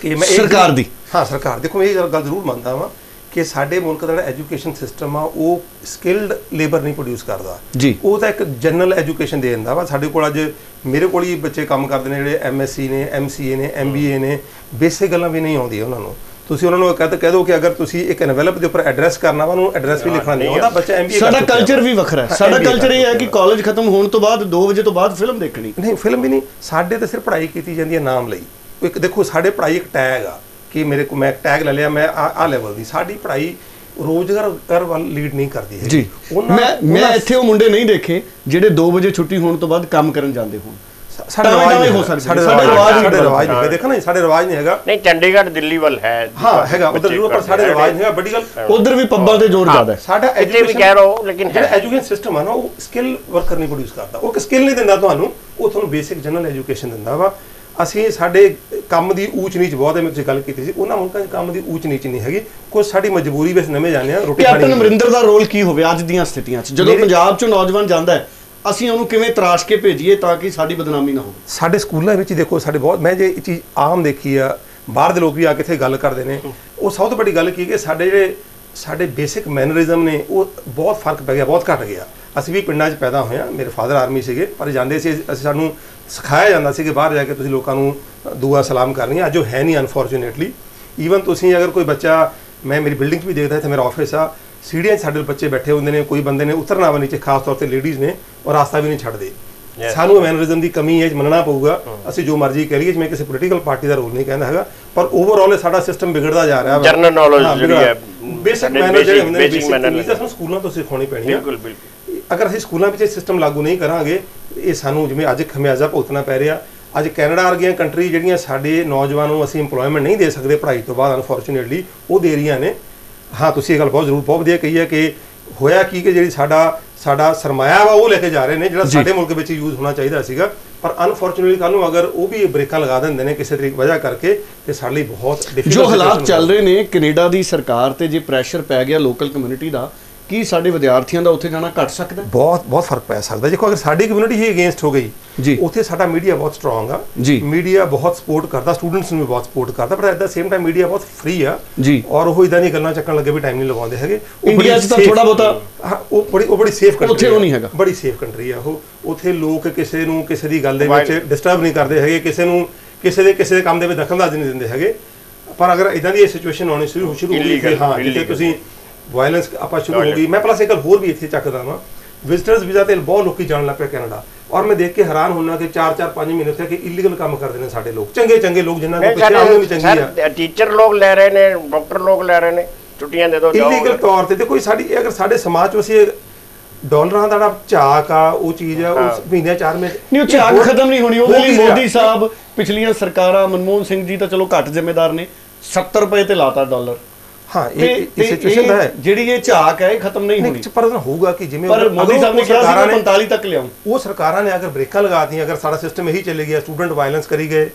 ਕਿ ਮੈਂ ਸਰਕਾਰ ਦੀ। ਹਾਂ ਸਰਕਾਰ। ਦੇਖੋ ਇਹ ਗੱਲ ਗੱਲ ਜ਼ਰੂਰ ਮੰਨਦਾ ਵਾਂ। ਕਿ ਸਾਡੇ ਮੁਲਕ ਦਾ ਜਿਹੜਾ ਐਜੂਕੇਸ਼ਨ ਸਿਸਟਮ ਆ ਉਹ ਸਕਿਲਡ ਲੇਬਰ ਨਹੀਂ ਪ੍ਰੋਡਿਊਸ ਕਰਦਾ। ਜੀ। ਉਹ ਤਾਂ ਇੱਕ ਜਨਰਲ ਐਜੂਕੇਸ਼ਨ ਦੇ ਦਿੰਦਾ ਵਾ। ਸਾਡੇ ਕੋਲ ਅੱਜ ਮੇਰੇ ਕੋਲ ਹੀ ਬੱਚੇ ਕੰਮ ਕਰਦੇ ਨੇ ਜਿਹੜੇ ਐਮਐਸਸੀ ਨੇ ਐਮਸੀਏ ਨੇ ਐਮਬੀਏ ਨੇ ਬੇਸਿਕ ਗੱਲਾਂ ਵੀ ਨਹੀਂ ਆਉਂਦੀਆਂ ਉਹਨਾਂ ਨੂੰ। ਤੁਸੀਂ ਉਹਨਾਂ ਨੂੰ ਕਹਿ ਕਹਿ ਦਿਓ ਕਿ ਅਗਰ ਤੁਸੀਂ ਇੱਕ ਐਨਵੈਲਪ ਦੇ ਉੱਪਰ ਐਡਰੈਸ ਕਰਨਾ ਵਾ ਉਹਨੂੰ ਐਡਰੈਸ ਵੀ ਲਿਖਣਾ ਨਹੀਂ ਆਉਂਦਾ ਬੱਚਾ ਐਮਬੀਏ ਸਾਡਾ ਕਲਚਰ ਵੀ ਵੱਖਰਾ ਹੈ। ਸਾਡਾ ਕਲਚਰ ਇਹ ਹੈ ਕਿ ਕਾਲਜ ਖਤਮ ਹੋਣ ਤੋਂ ਬਾਅਦ 2 ਵਜੇ ਤੋਂ ਬਾਅਦ ਫਿਲਮ ਦੇਖਣੀ। ਨਹੀਂ ਫਿਲਮ ਵੀ ਨਹੀਂ। ਸਾਡੇ ਤਾਂ ਸਿਰਫ ਪੜ੍ਹਾਈ ਕੀਤੀ ਜਾਂਦੀ ਹੈ ਨਾਮ ਲਈ। ਇੱਕ ਦੇਖੋ ਸਾਡੇ ਪੜ੍ਹਾਈ ਇੱਕ ਟੈਗ ਆ। ਕਿ ਮੇਰੇ ਕੋਲ ਮੈਂ ਟੈਗ ਲੈ ਲਿਆ ਮੈਂ ਆ ਲੈਵਲ ਦੀ। ਸਾਡੀ ਪੜ੍ਹਾਈ ਰੋਜ਼ਗਾਰ ਕਰ ਵੱਲ ਲੀਡ ਨਹੀਂ ਕਰਦੀ ਹੈ ਜੀ। ਮੈਂ ਮੈਂ ਇੱਥੇ ਉਹ ਮੁੰਡੇ ਨਹੀਂ ਦੇਖੇ ਜਿਹੜੇ 2 ਵਜੇ ਛੁੱਟੀ ਹੋਣ ਤੋਂ ਬਾਅਦ ਕੰਮ ਕਰਨ ਜਾਂਦੇ ਹੋਣ। ਸਾਡੇ ਰਿਵਾਜ ਨਹੀਂ ਹੋ ਸਕਦੇ। ਸਾਡੇ ਰਿਵਾਜ ਸਾਡੇ ਨਹੀਂ ਰਿਵਾਜ ਨਹੀਂ ਦੇਖੋ ਨਾ ਸਾਡੇ ਰਿਵਾਜ ਨਹੀਂ ਹੈਗਾ। ਨਹੀਂ ਚੰਡੀਗੜ੍ਹ ਦਿੱਲੀ ਵੱਲ ਹੈ। ਹਾਂ ਹੈਗਾ। ਉਧਰ ਜ਼ਰੂਰ ਪਰ ਸਾਡੇ। ਰਿਵਾਜ ਨਹੀਂ ਹੈਗਾ ਵੱਡੀ ਗੱਲ ਉਧਰ ਵੀ ਪੱਬਾਂ ਤੇ ਜ਼ੋਰ ਜ਼ਿਆਦਾ ਹੈ। ਸਾਡਾ ਇੱਥੇ ਵੀ ਕਹਿ ਰਹੋ ਲੇਕਿਨ ਜਿਹੜਾ ਹੈ ਐਜੂਕੇਸ਼ਨ ਸਿਸਟਮ ਆ ਨਾ ਉਹ ਸਕਿੱਲ ਵਰਕਰ ਨਹੀਂ ਪ੍ਰੋਡਿਊਸ ਕਰਦਾ। ਉਹ ਸਕਿੱਲ ਨਹੀਂ ਦਿੰਦਾ ਤੁਹਾਨੂੰ ਉਹ ਤੁਹਾਨੂੰ ਬੇਸਿਕ ਜਨਰਲ ਐਜੂਕੇਸ਼ਨ ਦਿੰਦਾ ਵਾ। ਅਸੀਂ ਸਾਡੇ ਕੰਮ ਦੀ ਊਚ ਨੀਚ ਬਹੁਤ ਹੈ ਮੈਂ ਤੁਸੀਂ ਗੱਲ ਕੀਤੀ ਸੀ। ਉਹਨਾਂ ਮੁਲਕਾਂ 'ਚ ਕੰਮ ਦੀ ਊਚ ਨੀਚ ਨਹੀਂ ਹੈਗੀ। ਕੁਝ ਸਾਡੀ ਮਜਬੂਰੀ ਵਿੱਚ ਨਵੇਂ ਜਾਂਦੇ ਆ ਰੋਟੀ ਕੈਪਟਨ ਖਾਣੀ ਅਮਰਿੰਦਰ ਦਾ ਰੋਲ ਕੀ ਹੋਵੇ ਅੱਜ ਦੀਆਂ ਸਥਿਤੀਆਂ 'ਚ? ਜਦੋਂ ਪੰਜਾਬ 'ਚੋਂ ਨੌਜਵਾਨ ਜਾਂਦਾ ਹੈ ਅਸੀਂ ਉਹਨੂੰ ਕਿਵੇਂ ਤਰਾਸ਼ ਕੇ ਭੇਜੀਏ ਤਾਂ ਕਿ ਸਾਡੀ ਬਦਨਾਮੀ ਨਾ ਹੋਵੇ? ਸਾਡੇ ਸਕੂਲਾਂ ਵਿੱਚ ਦੇਖੋ ਸਾਡੇ ਬਹੁਤ ਮੈਂ ਜੇ ਇਹ ਚੀਜ਼ ਆਮ ਦੇਖੀ ਆ ਬਾਹਰ ਦੇ ਲੋਕ ਵੀ ਆ ਕੇ ਇੱਥੇ ਗੱਲ ਕਰਦੇ ਨੇ। ਉਹ ਸਭ ਤੋਂ ਵੱਡੀ ਗੱਲ ਕੀ ਕਿ ਸਾਡੇ ਜਿਹੜੇ ਸਾਡੇ ਬੇਸਿਕ ਮੈਨਰਿਜ਼ਮ ਨੇ ਉਹ ਬਹੁਤ ਫ਼ਰਕ ਪੈ ਗਿਆ ਬਹੁਤ ਘਟ ਗਿਆ। ਅਸੀਂ ਵੀ ਪਿੰਡਾਂ 'ਚ ਪੈਦਾ ਹੋਏ ਆ ਮੇਰੇ ਫਾਦਰ ਆਰਮੀ ਸੀਗੇ ਪਰ ਜਾਂਦੇ ਸੀ ਅਸੀਂ ਸਾਨੂੰ ਸਿਖਾਇਆ ਜਾਂਦਾ ਸੀ ਕਿ ਬਾਹਰ ਜਾ ਕੇ ਤੁਸੀਂ ਲੋਕਾਂ ਨੂੰ ਦੁਆ ਸਲਾਮ ਕਰਨੀ ਅੱਜ ਉਹ ਹੈ ਨਹੀਂ ਅਨਫੋਰਚੂਨੇਟਲੀ ਈਵਨ ਤੁਸੀਂ ਅਗਰ ਕੋਈ ਬੱਚਾ ਮੈਂ ਮੇਰੀ ਬਿਲਡਿੰਗ 'ਚ ਵੀ ਦੇਖਦਾ ਇੱਥੇ ਮੇਰਾ ਆਫਿਸ ਆ। ਸੀੜੀਆਂ 'ਚ ਸਾਡੇ ਬੱਚੇ ਬੈਠੇ ਹੁੰਦੇ ਨੇ ਕੋਈ ਬੰਦੇ ਨੇ ਉਤਰਨਾ ਵਾ ਨੀਚੇ ਖਾਸ ਤੌਰ ਤੇ ਲੇਡੀਜ਼ ਨੇ ਔਰ ਰਾਸਤਾ ਵੀ ਨਹੀਂ ਛੱਡਦੇ. ਸਾਨੂੰ ਮੈਨਰਿਜ਼ਮ ਦੀ ਕਮੀ ਹੈ ਇਹ ਮੰਨਣਾ ਪਊਗਾ। ਅਸੀਂ ਜੋ ਮਰਜ਼ੀ ਕਹਿ ਲਈਏ ਜਿਵੇਂ ਕਿਸੇ ਪੋਲੀਟੀਕਲ ਪਾਰਟੀ ਦਾ ਰੋਲ ਨਹੀਂ ਕਹਿੰਦਾ ਹੈਗਾ। ਪਰ ਓਵਰਆਲ ਸਾਡਾ ਸਿਸਟਮ ਵਿਗੜਦਾ ਜਾ ਰਿਹਾ General knowledge ਜਿਹੜੀ ਹੈ, ਬੇਸਿਕ ਮੈਨਰ ਜਿਹੜੇ basic- ਹੁੰਦੇ ਨੇ ਬੇਸਿਕ ਸਾਨੂੰ ਸਕੂਲਾਂ ਤੋਂ ਸਿਖਾਉਣੀ ਪੈਣੀ ਆ। ਬਿਲਕੁਲ ਬਿਲਕੁਲ। ਅਗਰ ਅਸੀਂ ਸਕੂਲਾਂ ਵਿੱਚ ਇਹ ਸਿਸਟਮ ਲਾਗੂ ਨਹੀਂ ਕਰਾਂਗੇ ਇਹ ਸਾਨੂੰ ਜਿਵੇਂ ਅੱਜ ਖਮਿਆਜ਼ਾ ਭੁਗਤਣਾ ਪੈ ਰਿਹਾ। ਅੱਜ ਕੈਨੇਡਾ ਵਰਗੀਆਂ ਕੰਟਰੀ ਜਿਹੜੀਆਂ ਸਾਡੇ ਨੌਜਵਾਨਾਂ ਨੂੰ ਅਸੀਂ EMPLOYMENT ਨਹੀਂ ਦੇ ਸਕਦੇ ਪੜ੍ਹਾਈ ਤੋਂ ਬਾਅਦ ਅਨਫੋਰਚੂਨੇਟਲੀ ਉਹ ਦੇ ਰਹੀਆਂ ਨੇ। ਹਾਂ ਤੁਸੀਂ ਇਹ ਗੱਲ ਬਹੁਤ ਜ਼ਰੂਰ ਬਹੁਤ ਵਧੀਆ ਕਹੀ ਹੈ ਕਿ ਹੋਇਆ ਕੀ ਕਿ ਜਿਹੜੀ ਸਾਡਾ ਸਾਡਾ ਸਰਮਾਇਆ ਵਾ ਉਹ ਲੈ ਕੇ ਜਾ ਰਹੇ ਨੇ ਜਿਹੜਾ ਸਾਡੇ ਮੁਲਕ ਵਿੱਚ ਯੂਜ਼ ਹੋਣਾ ਚਾਹੀਦਾ ਸੀਗਾ। ਪਰ ਅਨਫੋਰਚੂਨੇਟਲੀ ਕੱਲ ਨੂੰ ਅਗਰ ਉਹ ਵੀ ਬ੍ਰੇਕਾਂ ਲਗਾ ਦਿੰਦੇ ਨੇ ਕਿਸੇ ਤਰੀਕੇ ਵਜ੍ਹਾ ਕਰਕੇ ਤੇ ਸਾਡੇ ਲਈ ਬਹੁਤ difficult ਜੋ ਹਾਲਾਤ ਚੱਲ ਰਹੇ ਨੇ ਕੈਨੇਡਾ ਦੀ ਸਰਕਾਰ ਤੇ ਜੇ ਪ੍ਰੈਸ਼ਰ ਪੈ ਗਿਆ ਲੋਕਲ ਕਮਿਊਨਿਟੀ ਦਾ ਕੀ ਸਾਡੇ ਵਿਦਿਆਰਥੀਆਂ ਦਾ ਉੱਥੇ ਜਾਣਾ ਘਟ ਸਕਦਾ ਹੈ? ਬਹੁਤ ਬਹੁਤ ਫ਼ਰਕ ਪੈ ਸਕਦਾ ਦੇਖੋ ਅਗਰ ਸਾਡੀ ਕਮਿਊਨਿਟੀ ਹੀ ਅਗੇਂਸਟ ਹੋ ਗਈ ਜੀ। ਉੱਥੇ ਸਾਡਾ ਮੀਡੀਆ ਬਹੁਤ ਸਟਰੋਂਗ ਆ ਜੀ। ਮੀਡੀਆ ਬਹੁਤ ਸਪੋਰਟ ਕਰਦਾ ਸਟੂਡੈਂਟਸ ਨੂੰ ਵੀ ਬਹੁਤ ਸਪੋਰਟ ਕਰਦਾ ਪਰ at the same time media ਬਹੁਤ ਫ੍ਰੀ ਆ ਜੀ। ਔਰ ਉਹ ਇਦਾਂ ਦੀਆਂ ਗੱਲਾਂ ਚੱਕਣ ਲੱਗੇ ਵੀ ਟਾਈਮ ਨਹੀਂ ਲਗਾਉਂਦੇ ਹੈਗੇ ਉਹ ਇੰਡੀਆ ਬੜੀ 'ਚ ਤਾਂ ਥੋੜ੍ਹਾ ਬਹੁਤਾ- ਹਾਂ ਉਹ ਬੜੀ ਉਹ ਬੜੀ ਸੇਫ ਕੰਟਰੀ ਉੱਥੇ ਉਹ ਨਹੀਂ ਹੈਗਾ। ਬੜੀ ਸੇਫ ਕੰਟਰੀ ਆ ਉਹ ਉੱਥੇ ਲੋਕ ਕਿਸੇ ਨੂੰ ਕਿਸੇ ਦੀ ਗੱਲ ਦੇ ਵਿੱਚ ਡਿਸਟਰਬ ਨਹੀਂ ਕਰਦੇ ਹੈਗੇ ਕਿਸੇ ਨੂੰ ਕਿਸੇ ਦੇ ਕਿਸੇ ਦੇ ਕੰਮ ਦੇ ਵਿੱਚ ਦਖਲਅੰਦਾਜ਼ੀ ਨਹੀਂ ਦਿੰਦੇ ਹੈਗੇ ਪਰ ਅਗਰ ਇਦਾਂ ਦੀ ਇਹ ਸਿਚੁਏਸ਼ਨ ਆਉਣੀ ਸ਼ੁਰੂ ਸ਼ੁਰੂ ਹੋ ਗਈ ਹਾਂ ਜਿੱਥੇ। ਤੁਸੀਂ ਵਾਇਲੈਂਸ ਆਪਾਂ ਸ਼ੁਰੂ ਹੋ ਗਈ। ਮੈਂ ਪਲੱਸ ਇੱਕ ਗੱਲ ਹੋਰ ਵੀ ਇੱਥੇ ਚੱਕਦਾ ਵਾਂ। ਵਿਜ਼ਟਰਸ ਵੀਜ਼ਾ ਤੇ ਬਹੁਤ ਲੋਕੀ ਜਾਣ ਲੱਗ ਪਏ ਕੈਨੇਡਾ ਔਰ ਮੈਂ ਦੇਖ ਕੇ ਹੈਰਾਨ ਹੁੰਨਾ ਕਿ 4-4 5 ਮਹੀਨੇ ਉੱਥੇ ਕਿ ਇਲੀਗਲ ਕੰਮ ਕਰਦੇ ਨੇ ਸਾਡੇ ਲੋਕ। ਚੰਗੇ ਚੰਗੇ ਲੋਕ ਜਿਨ੍ਹਾਂ ਕੋਲ ਪਿੱਛੇ ਵੀ ਚੰਗੀ ਆ। ਟੀਚਰ ਲੋਕ ਲੈ ਰਹੇ ਨੇ ਡਾਕਟਰ ਲੋਕ ਲੈ ਰਹੇ ਨੇ। ਛੁੱਟੀਆਂ ਦੇ ਦੋ ਇਲੀਗਲ ਤੌਰ ਤੇ ਦੇਖੋ ਸਾਡੀ ਇਹ ਅਗਰ ਸਾਡੇ ਸਮਾਜ 'ਚ ਅਸੀਂ ਇਹ ਡਾਲਰਾਂ ਦਾ ਜਿਹੜਾ ਝਾਕ ਆ ਉਹ ਚੀਜ਼ ਆ ਹਾਂ। ਉਸ ਮਹੀਨੇ 4 ਮਹੀਨੇ ਨਹੀਂ ਉਹ ਝਾਕ ਖਤਮ ਨਹੀਂ ਹੋਣੀ। ਉਹਦੇ ਲਈ? ਮੋਦੀ ਸਾਹਿਬ ਪਿਛਲੀਆਂ ਸਰਕਾਰਾਂ ਮਨਮੋਹਨ ਸਿੰਘ ਜੀ ਤਾਂ ਚਲੋ ਘੱਟ ਜ਼ਿੰਮੇਦਾਰ ਨੇ। 70 ਰੁਪਏ ਤੇ ਲਾਤਾ ਡਾਲਰ। ਹਾਂ ਇਹ ਇਹ ਸਿਚੁਏਸ਼ਨ ਹੈ। ਜਿਹੜੀ ਇਹ ਝਾਕ ਹੈ ਇਹ ਖਤਮ ਨਹੀਂ ਹੋਣੀ। ਪਰ ਹੋਊਗਾ ਕਿ? ਜਿਵੇਂ ਪਰ ਮੋਦੀ ਸਾਹਿਬ ਨੇ ਕਿਹਾ ਸੀ ਸਰਕਾਰਾਂ ਮੈਂ 45 ਤੱਕ ਲਿਆਉਂ ਉਹ ਸਰਕਾਰਾਂ ਨੇ ਅਗਰ ਬ੍ਰੇਕਾਂ ਲਗਾਤੀਆਂ ਅਗਰ ਸਾਡਾ ਸਿਸਟਮ ਇਹੀ ਚੱਲੇ ਗਿਆ ਸਟੂਡੈਂਟ ਵਾਇਲੈਂਸ ਕਰੀ ਗਏ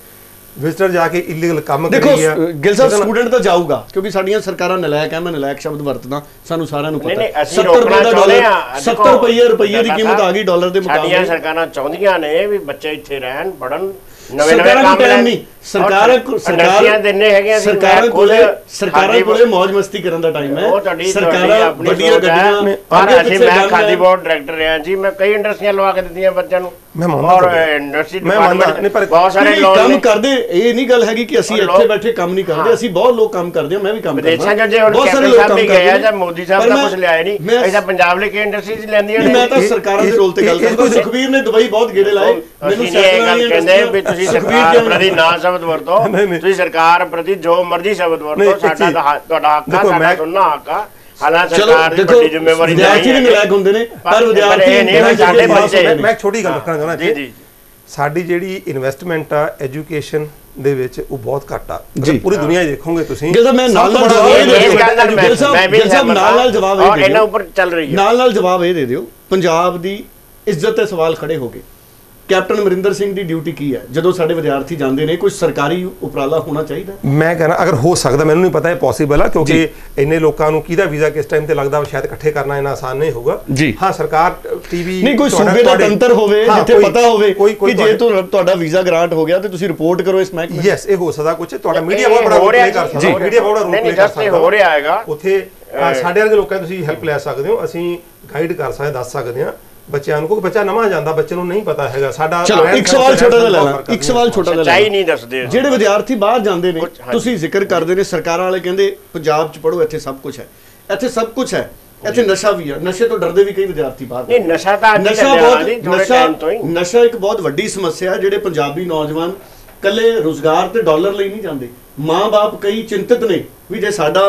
ਵਿਜ਼ਟਰ ਜਾ ਕੇ ਇਲੀਗਲ ਕੰਮ ਕਰੀ ਗਿਆ। ਗਿਲ ਸਾਹਿਬ ਸਟੂਡੈਂਟ ਤਾਂ ਜਾਊਗਾ ਕਿਉਂਕਿ ਸਾਡੀਆਂ ਸਰਕਾਰਾਂ ਨਲਾਇਕ ਹੈ ਮੈਂ ਨਲਾਇਕ ਸ਼ਬਦ ਵਰਤਦਾ ਸਾਨੂੰ ਸਾਰਿਆਂ ਨੂੰ ਪਤਾ ਨਹੀਂ ਹੈ। ਅਸੀਂ 70 ਰੋਕਣਾ ਰੁਪਏ ਦਾ ਚਾਹੁੰਦੇ ਡਾਲਰ ਆ 70 ਰੁਪਏ ਰੁਪਏ ਦੀ ਕੀਮਤ ਆ ਗਈ ਡਾਲਰ ਦੇ ਸਾਡੀਆਂ ਮੁਕਾਬਲੇ ਸਰਕਾਰਾਂ ਚਾਹੁੰਦੀਆਂ ਨੇ ਵੀ ਬੱਚੇ ਇੱਥੇ ਰਹਿਣ ਪੜਨ ਨਵੇਂ ਨਵੇਂ ਕੰਮ ਨੂੰ ਟਾਈਮ ਲੈਣ। ਨਹੀਂ। ਸਰਕਾਰਾਂ ਸਰਕਾਰ ਦਿੰਨੇ ਹੈਗੇ ਸਰਕਾਰਾਂ ਕੋਲੇ ਸਰਕਾਰਾਂ ਕੋਲੇ ਮौज ਮਸਤੀ ਕਰਨ ਦਾ ਟਾਈਮ ਹੈ। ਸਰਕਾਰਾਂ ਵੱਡੀਆਂ। ਗੱਡੀਆਂ ਪਰ ਅੱਗੇ ਅਸੀਂ ਪਿੱਛੇ ਮੈਂ ਖਾਦੀ। ਬੋਰਡ ਡਾਇਰੈਕਟਰ ਰਿਹਾ ਜੀ। ਮੈਂ ਕਈ ਇੰਡਸਟਰੀਆਂ ਲਵਾ ਕੇ ਦਿੱਤੀਆਂ ਬੱਚਿਆਂ ਨੂੰ। ਮੈਂ ਮੰਨਦਾ ਔਰ। ਇੰਡਸਟਰੀ ਮੈਂ ਮੰਨਦਾ, ਨਹੀਂ, ਪਰ ਬਹੁਤ ਸਾਰੇ ਲੋਕ ਕੰਮ ਨੇ। ਕਰਦੇ ਇਹ ਨਹੀਂ ਗੱਲ ਹੈਗੀ ਕਿ ਅਸੀਂ ਇੱਥੇ ਬੈਠੇ ਕੰਮ ਨਹੀਂ ਕਰਦੇ। ਅਸੀਂ ਬਹੁਤ ਲੋਕ ਕੰਮ ਕਰਦੇ ਹਾਂ ਮੈਂ ਵੀ ਕੰਮ ਕਰਦਾ। ਵਿਦੇਸ਼ਾਂ 'ਚ ਜੇ ਹੁਣ ਬਹੁਤ ਸਾਰੇ ਕੈਪਟਨ ਲੋਕ ਸਾਹਿਬ ਕੰਮ ਵੀ ਕਰਦੇ ਗਏ ਆ ਨੇ। ਜਾਂ ਮੋਦੀ ਸਾਹਿਬ ਦਾ ਕੁਝ ਲਿਆਏ ਨਹੀਂ। ਤਾਂ ਪੰਜਾਬ ਲਈ ਕਿ ਇੰਡਸਟਰੀਜ਼ ਲੈਂਦੀਆਂ ਨਹੀਂ ਨੇ। ਮੈਂ ਤਾਂ ਸਰਕਾਰਾਂ ਦੇ ਰੋਲ ਤੇ ਗੱਲ ਕਰਦਾ। ਸੁਖਵੀਰ ਨੇ ਦੁਬਈ ਬਹੁਤ ਗੇੜੇ ਲਾਏ। ਇਹ ਗੱਲ ਕਹਿੰਦੇ ਵੀ ਤੁਸੀਂ ਸਰਕਾਰ ਪ੍ਰਤੀ ਨਾ ਸ਼ਬਦ ਵਰਤੋ। ਤੁਸੀਂ ਸਰਕਾਰ ਪ੍ਰਤੀ ਜੋ ਮਰਜ਼ੀ ਸ਼ਬਦ ਵਰਤੋ ਸਾਡਾ ਤੁਹਾਡਾ ਹੱਕ ਆ ਸਾਡਾ ਸੁਣਨਾ ਹੱਕ ਆ। ਹਾਲਾਂਕਿ ਸਰਕਾਰ ਦੀ ਵੱਡੀ ਜ਼ਿੰਮੇਵਾਰੀ ਨਹੀਂ ਵਿਦਿਆਰਥੀ ਵੀ ਹੈ। ਨਲਾਇਕ ਹੁੰਦੇ ਨੇ ਪਰ- ਵਿਦਿਆਰਥੀ ਇਹ ਨਹੀਂ ਸਾਡੇ। ਬੱਚੇ- ਮੈਂ ਇੱਕ ਛੋਟੀ ਗੱਲ ਰੱਖਣਾ ਚਾਹੁੰਦਾ ਜੀ। ਜੀ। ਸਾਡੀ ਜਿਹੜੀ ਇਨਵੈਸਟਮੈਂਟ ਆ ਐਜੂਕੇਸ਼ਨ ਦੇ ਵਿੱਚ ਉਹ ਬਹੁਤ ਘੱਟ ਆ। ਪੂਰੀ ਦੁਨੀਆ 'ਚ ਦੇਖੋਗੇ ਤੁਸੀਂ ਗਿਲ ਸਾਹਿਬ ਮੈਂ ਨਾਲ ਨਾਲ ਸਭ ਤੋਂ ਜਵਾਬ ਬੜਾ ਇਹ ਦੇ ਇਸ ਦਿਓ ਗੱਲ ਨਾਲ ਮੈਂ ਗਿਲ ਸਾਹਿਬ ਮੈਂ ਵੀ ਗਿਲ ਸਾਹਿਬ ਸਹਿਮਤ ਨਾਲ ਨਾਲ ਹਾਂ। ਜਵਾਬ ਇਹ ਔਰ ਦੇ ਇਹਨਾਂ ਦਿਓ ਉੱਪਰ ਚੱਲ ਰਹੀ ਹੈ। ਨਾਲ ਨਾਲ ਜਵਾਬ ਇਹ ਦੇ ਦਿਓ। ਪੰਜਾਬ ਦੀ ਇੱਜ਼ਤ ਤੇ ਸਵਾਲ ਖੜੇ ਹੋ ਗਏ। ਕੈਪਟਨ ਅਮਰਿੰਦਰ ਸਿੰਘ ਦੀ ਡਿਊਟੀ ਕੀ ਹੈ ਜਦੋਂ ਸਾਡੇ ਵਿਦਿਆਰਥੀ ਜਾਂਦੇ ਨੇ ਕੋਈ ਸਰਕਾਰੀ ਉਪਰਾਲਾ ਹੋਣਾ ਚਾਹੀਦਾ? ਮੈਂ ਕਹਿੰਦਾ ਅਗਰ ਹੋ ਸਕਦਾ ਮੈਨੂੰ ਨਹੀਂ ਪਤਾ ਇਹ ਪੋਸੀਬਲ ਆ ਕਿਉਂਕਿ ਇੰਨੇ ਲੋਕਾਂ ਨੂੰ ਕਿਹਦਾ ਵੀਜ਼ਾ ਕਿਸ ਟਾਈਮ ਤੇ ਲੱਗਦਾ ਸ਼ਾਇਦ ਇਕੱਠੇ ਕਰਨਾ ਇਹਨਾਂ ਆਸਾਨ ਨਹੀਂ ਹੋਊਗਾ। ਹਾਂ ਸਰਕਾਰ ਟੀਵੀ ਨਹੀਂ ਕੋਈ ਸੂਬੇ ਦਾ ਤੰਤਰ ਹੋਵੇ ਜਿੱਥੇ ਪਤਾ ਹੋਵੇ ਕਿ ਜੇ ਤੁਹਾ- ਤੁਹਾਡਾ ਵੀਜ਼ਾ ਗ੍ਰਾਂਟ ਹੋ ਗਿਆ ਤੇ ਤੁਸੀਂ ਰਿਪੋਰਟ ਕਰੋ ਇਸ ਮਹਿਕਮੇ। ਯੈਸ ਇਹ ਹੋ ਸਕਦਾ ਕੁਝ ਤੁਹਾਡਾ ਮੀਡੀਆ ਬਹੁਤ ਬੜਾ ਰੋਲ ਪਲੇ ਕਰ। ਸਕਦਾ ਮੀਡੀਆ ਬਹੁਤ ਬੜਾ ਰੋਲ ਪਲੇ ਕਰ ਸਕਦਾ ਹੋ ਰਿਹਾ ਹੈਗਾ। ਉੱਥੇ ਸਾਡੇ ਵਰਗੇ ਲੋਕਾਂ ਤੁਸੀਂ ਹੈਲਪ ਲੈ ਸਕਦੇ ਹੋ ਅਸੀਂ ਗਾਈਡ ਕਰ ਸਕਦੇ ਦੱਸ ਸਕਦੇ ਹਾਂ ਬੱਚਿਆਂ ਨੂੰ ਕਿਉਂਕਿ ਬੱਚਾ ਨਵਾਂ ਜਾਂਦਾ ਬੱਚੇ ਨੂੰ ਨਹੀਂ ਪਤਾ ਹੈਗਾ। ਸਾਡਾ ਚਲੋ ਇੱਕ ਸਵਾਲ ਛੋਟਾ ਜਿਹਾ ਬਹੁਤ ਲੈ ਲਾਂ ਫ਼ਰਕ ਇੱਕ ਸਵਾਲ ਛੋਟਾ ਜਿਹਾ ਲੈ ਸੱਚਾਈ ਨਹੀਂ ਦੱਸਦੇ ਜਿਹੜੇ ਵਿਦਿਆਰਥੀ ਬਾਹਰ ਜਾਂਦੇ ਨੇ। ਤੁਸੀਂ ਜ਼ਿਕਰ ਕਰਦੇ ਨੇ ਸਰਕਾਰਾਂ ਵਾਲੇ ਕਹਿੰਦੇ ਪੰਜਾਬ 'ਚ ਪੜੋ ਇੱਥੇ ਸਭ ਕੁਝ ਹੈ। ਇੱਥੇ ਸਭ ਕੁਝ ਹੈ। ਇੱਥੇ ਨਸ਼ਾ ਵੀ ਹੈ। ਨਸ਼ੇ ਤੋਂ ਡਰਦੇ ਵੀ ਕਈ ਵਿਦਿਆਰਥੀ ਬਾਹਰ ਨਹੀਂ ਨਸ਼ਾ ਤਾਂ ਅੱਜ ਨਸ਼ਾ ਬਹੁਤ ਨਸ਼ਾ ਨਸ਼ਾ ਇੱਕ ਬਹੁਤ ਵੱਡੀ ਸਮੱਸਿਆ ਹੈ ਜਿਹੜੇ ਪੰਜਾਬੀ ਨੌਜਵਾਨ ਕੱਲੇ ਰੋਜ਼ਗਾਰ ਤੇ ਡਾਲਰ ਲਈ ਨਹੀਂ ਜਾਂਦੇ। ਮਾਂ-ਬਾਪ ਕਈ ਚਿੰਤਤ ਨੇ ਵੀ ਜੇ ਸਾਡਾ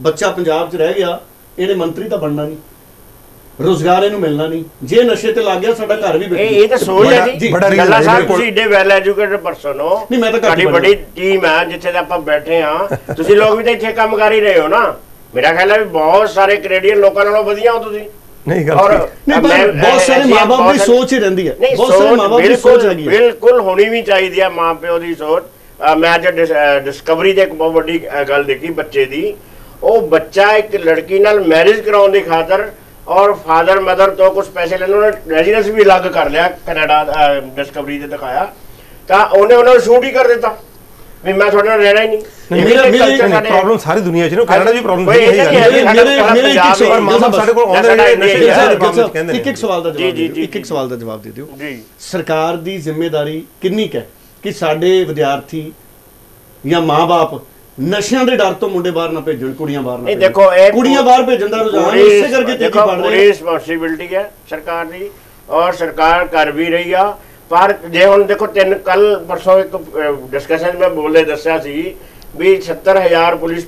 ਬੱਚਾ ਪੰਜਾਬ 'ਚ ਰਹਿ ਗਿਆ ਇਹਨੇ ਮੰਤਰੀ ਤਾਂ ਬਣਨਾ ਨਹੀਂ। ਰੋਜ਼ਗਾਰ ਇਹਨੂੰ ਮਿਲਣਾ ਨਹੀਂ। ਜੇ ਨਸ਼ੇ ਤੇ ਲੱਗ ਗਿਆ ਸਾਡਾ ਘਰ ਵੀ ਇਹ ਇਹ ਤਾਂ ਸੋਚ ਹੈ ਜੀ, ਜੀ। ਬੜਾ reason ਗੱਲਾਂ ਹੈ, ਸਾਹਿਬ ਤੁਸੀਂ ਏਡੇ ਵੈਲ ਐਜੂਕੇਟਡ ਪਰਸਨ ਹੋ। ਨਹੀਂ, ਮੈਂ ਤਾਂ ਘੱਟ ਤੁਹਾਡੀ ਹੀ ਵੱਡੀ ਟੀਮ ਹੈ ਜਿੱਥੇ ਤੇ ਆਪਾਂ ਬੈਠੇ ਆ ਤੁਸੀਂ ਲੋਕ ਵੀ ਤਾਂ ਇੱਥੇ ਕੰਮ ਕਰ ਹੀ ਰਹੇ ਹੋ ਨਾ। ਮੇਰਾ ਖਿਆਲ ਹੈ ਵੀ ਬਹੁਤ ਸਾਰੇ ਕੈਨੇਡੀਅਨ ਲੋਕਾਂ ਨਾਲੋਂ ਵਧੀਆ ਹੋ ਤੁਸੀਂ। ਨਹੀਂ ਗੱਲ ਔਰ ਠੀਕ। ਨਹੀਂ ਪਰ ਮੈਂ- ਬਹੁਤ ਸਾਰੇ ਅਸੀਂ ਮਾਪੇ ਦੀ ਸੋਚ ਹੀ ਰਹਿੰਦੀ ਹੈ। ਨਹੀਂ ਬਹੁਤ ਸਾਰੇ ਸੋਚ ਮਾਪੇ ਦੀ ਸੋਚ ਬਿਲਕੁਲ ਹੈਗੀ ਹੈ। ਬਿਲਕੁਲ ਹੋਣੀ ਵੀ ਚਾਹੀਦੀ ਹੈ ਮਾਪਿਓ ਦੀ ਸੋਚ। ਅਹ ਮੈਂ ਅੱਜ ਡਿਸਕਵਰੀ ਦੇ ਇੱਕ ਬਹੁਤ ਵੱਡੀ ਅਹ, ਗੱਲ ਦੇਖੀ ਬੱਚੇ ਦੀ। ਉਹ ਬੱਚਾ ਇੱਕ ਲੜਕੀ ਨਾਲ ਮੈਰਿਜ ਕਰਾਉਣ ਦੀ ਖਾਤਰ ਔਰ ਫਾਦਰ ਮਦਰ ਤੋਂ ਕੁਝ ਪੈਸੇ ਲੈਣ ਉਹਨੇ ਰੈਜ਼ੀਡੈਂਸ ਵੀ ਅਲੱਗ ਕਰ ਲਿਆ ਕੈਨੇਡਾ ਡਿਸਕਵਰੀ ਤੇ ਦਿਖਾਇਆ। ਤਾਂ ਉਹਨੇ ਉਹਨਾਂ ਨੂੰ ਸ਼ੂਟ ਹੀ ਕਰ ਦਿੱਤਾ ਵੀ ਮੈਂ ਤੁਹਾਡੇ ਨਾਲ ਰਹਿਣਾ ਹੀ ਨਹੀਂ। ਮੇਰਾ- ਪ੍ਰੋਬਲਮ ਸਾਰੀ ਦੁਨੀਆ 'ਚ ਨੇ ਕੈਨੇਡਾ ਵੀ ਪ੍ਰੋਬਲਮ ਹੈ। ਮੇਰੇ- ਮੇਰੇ- ਇੱਕ ਸਵਾਲ- ਮਾਮਾ ਸਾਡੇ ਕੋਲ ਆਉਂਦੇ ਨੇ ਇੱਕ ਇੱਕ ਸਵਾਲ ਦਾ ਜਵਾਬ ਦਿਓ ਇੱਕ ਇੱਕ। ਸਵਾਲ ਦਾ ਜਵਾਬ ਦੇ ਦਿਓ। ਜੀ। ਸਰਕਾਰ ਦੀ ਜ਼ਿੰਮੇਵਾਰੀ ਕਿੰਨੀ ਕੁ ਹੈ? ਕਿ ਸਾਡੇ ਵਿਦਿਆਰਥੀ ਜਾਂ ਮਾਪੇ ਨਸ਼ਿਆਂ ਦੇ ਡਰ ਤੋਂ ਮੁੰਡੇ ਬਾਹਰ ਨਾ ਭੇਜਣ ਕੁੜੀਆਂ ਬਾਹਰ ਨਾ ਭੇਜਣ। ਦੇਖੋ ਇਹ ਕੁੜੀਆਂ ਬਾਹਰ ਭੇਜਣ ਦਾ ਰੁਝਾਨ ਪੂਰੀ- ਇਸੇ ਕਰਕੇ ਤੇਜ਼ੀ ਪੜ ਪੂਰੀ ਰਹੀ ਹੈ ਰਿਸਪੌਂਸਿਬਿਲਟੀ ਹੈ ਸਰਕਾਰ ਦੀ ਔਰ ਸਰਕਾਰ ਕਰ ਵੀ ਰਹੀ ਆ। ਪਰ ਜੇ ਹੁਣ ਦੇਖੋ ਤਿੰਨ ਕੱਲ ਪਰਸੋਂ ਇੱਕ ਡਿਸਕਸ਼ਨ ਮੈਂ ਬੋਲੇ ਦੱਸਿਆ ਸੀ ਵੀ 70000 ਪੁਲਿਸ